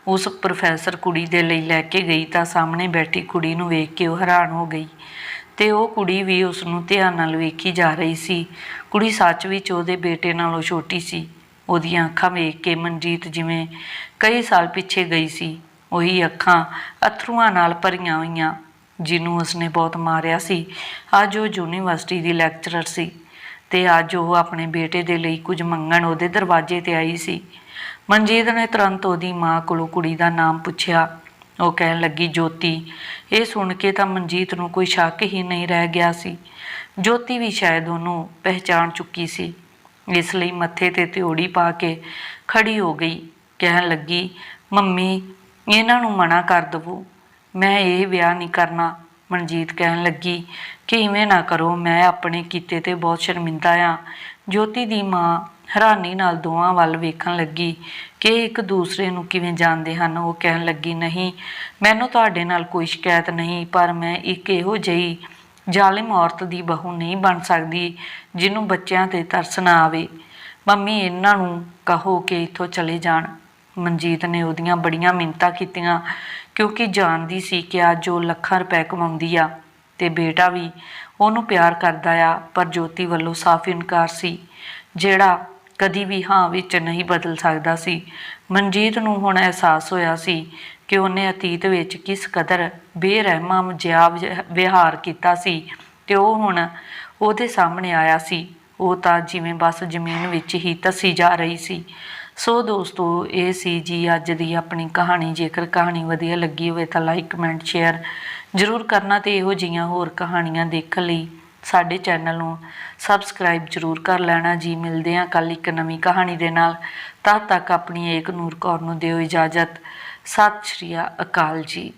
ਉਸ ਪ੍ਰੋਫੈਸਰ ਕੁੜੀ ਦੇ ਲਈ ਲੈ ਕੇ ਗਈ ਤਾਂ ਸਾਹਮਣੇ ਬੈਠੀ ਕੁੜੀ ਨੂੰ ਵੇਖ ਕੇ ਉਹ ਹੈਰਾਨ ਹੋ ਗਈ ਤੇ ਉਹ ਕੁੜੀ ਵੀ ਉਸ ਨੂੰ ਧਿਆਨ ਨਾਲ ਵੇਖੀ ਜਾ ਰਹੀ ਸੀ। ਕੁੜੀ ਸੱਚ ਵਿੱਚ ਉਹਦੇ ਬੇਟੇ ਨਾਲੋਂ ਛੋਟੀ ਸੀ। ਉਹਦੀਆਂ ਅੱਖਾਂ ਵੇਖ ਕੇ ਮਨਜੀਤ ਜਿਵੇਂ ਕਈ ਸਾਲ ਪਿੱਛੇ ਗਈ ਸੀ। ਉਹੀ ਅੱਖਾਂ ਅਥਰੂਆਂ ਨਾਲ ਭਰੀਆਂ ਹੋਈਆਂ ਜਿਹਨੂੰ ਉਸਨੇ ਬਹੁਤ ਮਾਰਿਆ ਸੀ। ਅੱਜ ਉਹ ਯੂਨੀਵਰਸਿਟੀ ਦੀ ਲੈਕਚਰਰ ਸੀ ਤੇ ਅੱਜ ਉਹ ਆਪਣੇ ਬੇਟੇ ਦੇ ਲਈ ਕੁਝ ਮੰਗਣ ਉਹਦੇ ਦਰਵਾਜ਼ੇ ਤੇ ਆਈ ਸੀ। ਮਨਜੀਤ ਨੇ ਤੁਰੰਤ ਉਹਦੀ ਮਾਂ ਕੋਲੋਂ ਕੁੜੀ ਦਾ ਨਾਮ ਪੁੱਛਿਆ। ਉਹ ਕਹਿਣ ਲੱਗੀ, ਜੋਤੀ, ਇਹ ਸੁਣ ਕੇ ਤਾਂ ਮਨਜੀਤ ਨੂੰ ਕੋਈ ਸ਼ੱਕ ਹੀ ਨਹੀਂ ਰਹਿ ਗਿਆ ਸੀ। ਜੋਤੀ ਵੀ ਸ਼ਾਇਦ ਉਹਨੂੰ ਪਹਿਚਾਣ ਚੁੱਕੀ ਸੀ। ਇਸ ਲਈ ਮੱਥੇ ਤੇ ਤਿਉੜੀ ਪਾ ਕੇ ਖੜੀ ਹੋ ਗਈ। ਕਹਿਣ ਲੱਗੀ, ਮੰਮੀ, ਇਹਨਾਂ ਨੂੰ ਮਨਾ ਕਰ ਦਵੋ। ਮੈਂ ਇਹ ਵਿਆਹ ਨਹੀਂ ਕਰਨਾ। ਮਨਜੀਤ ਕਹਿਣ ਲੱਗੀ ਕਿ ਇਵੇਂ ਨਾ ਕਰੋ, ਮੈਂ ਆਪਣੇ ਕੀਤੇ ਤੇ ਬਹੁਤ ਸ਼ਰਮਿੰਦਾ ਆ। ਜੋਤੀ ਦੀ ਮਾਂ ਹੈਰਾਨੀ ਨਾਲ ਦੋਵਾਂ ਵੱਲ ਵੇਖਣ ਲੱਗੀ ਕਿ ਇੱਕ ਦੂਸਰੇ ਨੂੰ ਕਿਵੇਂ ਜਾਣਦੇ ਹਨ। ਉਹ ਕਹਿਣ ਲੱਗੀ, ਨਹੀਂ, ਮੈਨੂੰ ਤੁਹਾਡੇ ਨਾਲ ਕੋਈ ਸ਼ਿਕਾਇਤ ਨਹੀਂ, ਪਰ ਮੈਂ ਇੱਕ ਇਹੋ ਜਿਹੀ ਜ਼ਾਲਿਮ ਔਰਤ ਦੀ ਬਹੂ ਨਹੀਂ ਬਣ ਸਕਦੀ ਜਿਹਨੂੰ ਬੱਚਿਆਂ ਤੇ ਤਰਸ ਨਾ ਆਵੇ। ਮੰਮੀ, ਇਹਨਾਂ ਨੂੰ ਕਹੋ ਕਿ ਇੱਥੋਂ ਚਲੇ ਜਾਣ। ਮਨਜੀਤ ਨੇ ਉਹਦੀਆਂ ਬੜੀਆਂ ਮਿੰਨਤਾਂ ਕੀਤੀਆਂ, ਕਿਉਂਕਿ ਜਾਣਦੀ ਸੀ ਕਿ ਅੱਜ ਉਹ ਲੱਖਾਂ ਰੁਪਏ ਕਮਾਉਂਦੀ ਆ ਤੇ ਬੇਟਾ ਵੀ ਉਹਨੂੰ ਪਿਆਰ ਕਰਦਾ ਆ, ਪਰ ਜੋਤੀ ਵੱਲੋਂ ਸਾਫ਼ ਇਨਕਾਰ ਸੀ, ਜਿਹੜਾ ਕਦੀ ਵੀ ਹਾਂ ਵਿੱਚ ਨਹੀਂ ਬਦਲ ਸਕਦਾ ਸੀ। ਮਨਜੀਤ ਨੂੰ ਹੁਣ ਅਹਿਸਾਸ ਹੋਇਆ ਸੀ ਕਿ ਉਹਨੇ ਅਤੀਤ ਵਿੱਚ ਕਿਸ ਕਦਰ ਬੇਰਹਿਮਾ ਜਿਹਾ ਵਿ- ਵਿਹਾਰ ਕੀਤਾ ਸੀ ਤੇ ਉਹ ਹੁਣ ਉਹਦੇ ਸਾਹਮਣੇ ਆਇਆ ਸੀ। ਉਹ ਤਾਂ ਜਿਵੇਂ ਬਸ ਜ਼ਮੀਨ ਵਿੱਚ ਹੀ ਧੱਸੀ ਜਾ ਰਹੀ ਸੀ। ਸੋ ਦੋਸਤੋ, ਇਹ ਸੀ ਜੀ ਅੱਜ ਦੀ ਆਪਣੀ ਕਹਾਣੀ। ਜੇਕਰ ਕਹਾਣੀ ਵਧੀਆ ਲੱਗੀ ਹੋਵੇ ਤਾਂ ਲਾਈਕ, ਕਮੈਂਟ, ਸ਼ੇਅਰ ਜ਼ਰੂਰ ਕਰਨਾ ਤੇ ਇਹੋ ਜਿਹੀਆਂ ਹੋਰ ਕਹਾਣੀਆਂ ਦੇਖਣ ਲਈ ਸਾਡੇ ਚੈਨਲ ਨੂੰ ਸਬਸਕ੍ਰਾਈਬ ਜ਼ਰੂਰ ਕਰ ਲੈਣਾ। ਜੀ ਮਿਲਦੇ ਹਾਂ ਕੱਲ ਇੱਕ ਨਵੀਂ ਕਹਾਣੀ ਦੇ ਨਾਲ। ਤਦ ਤੱਕ ਆਪਣੀ ਏਕ ਨੂਰ ਕੌਰ ਨੂੰ ਦਿਓ ਇਜਾਜ਼ਤ। ਸਤਿ ਸ਼੍ਰੀ ਅਕਾਲ ਜੀ।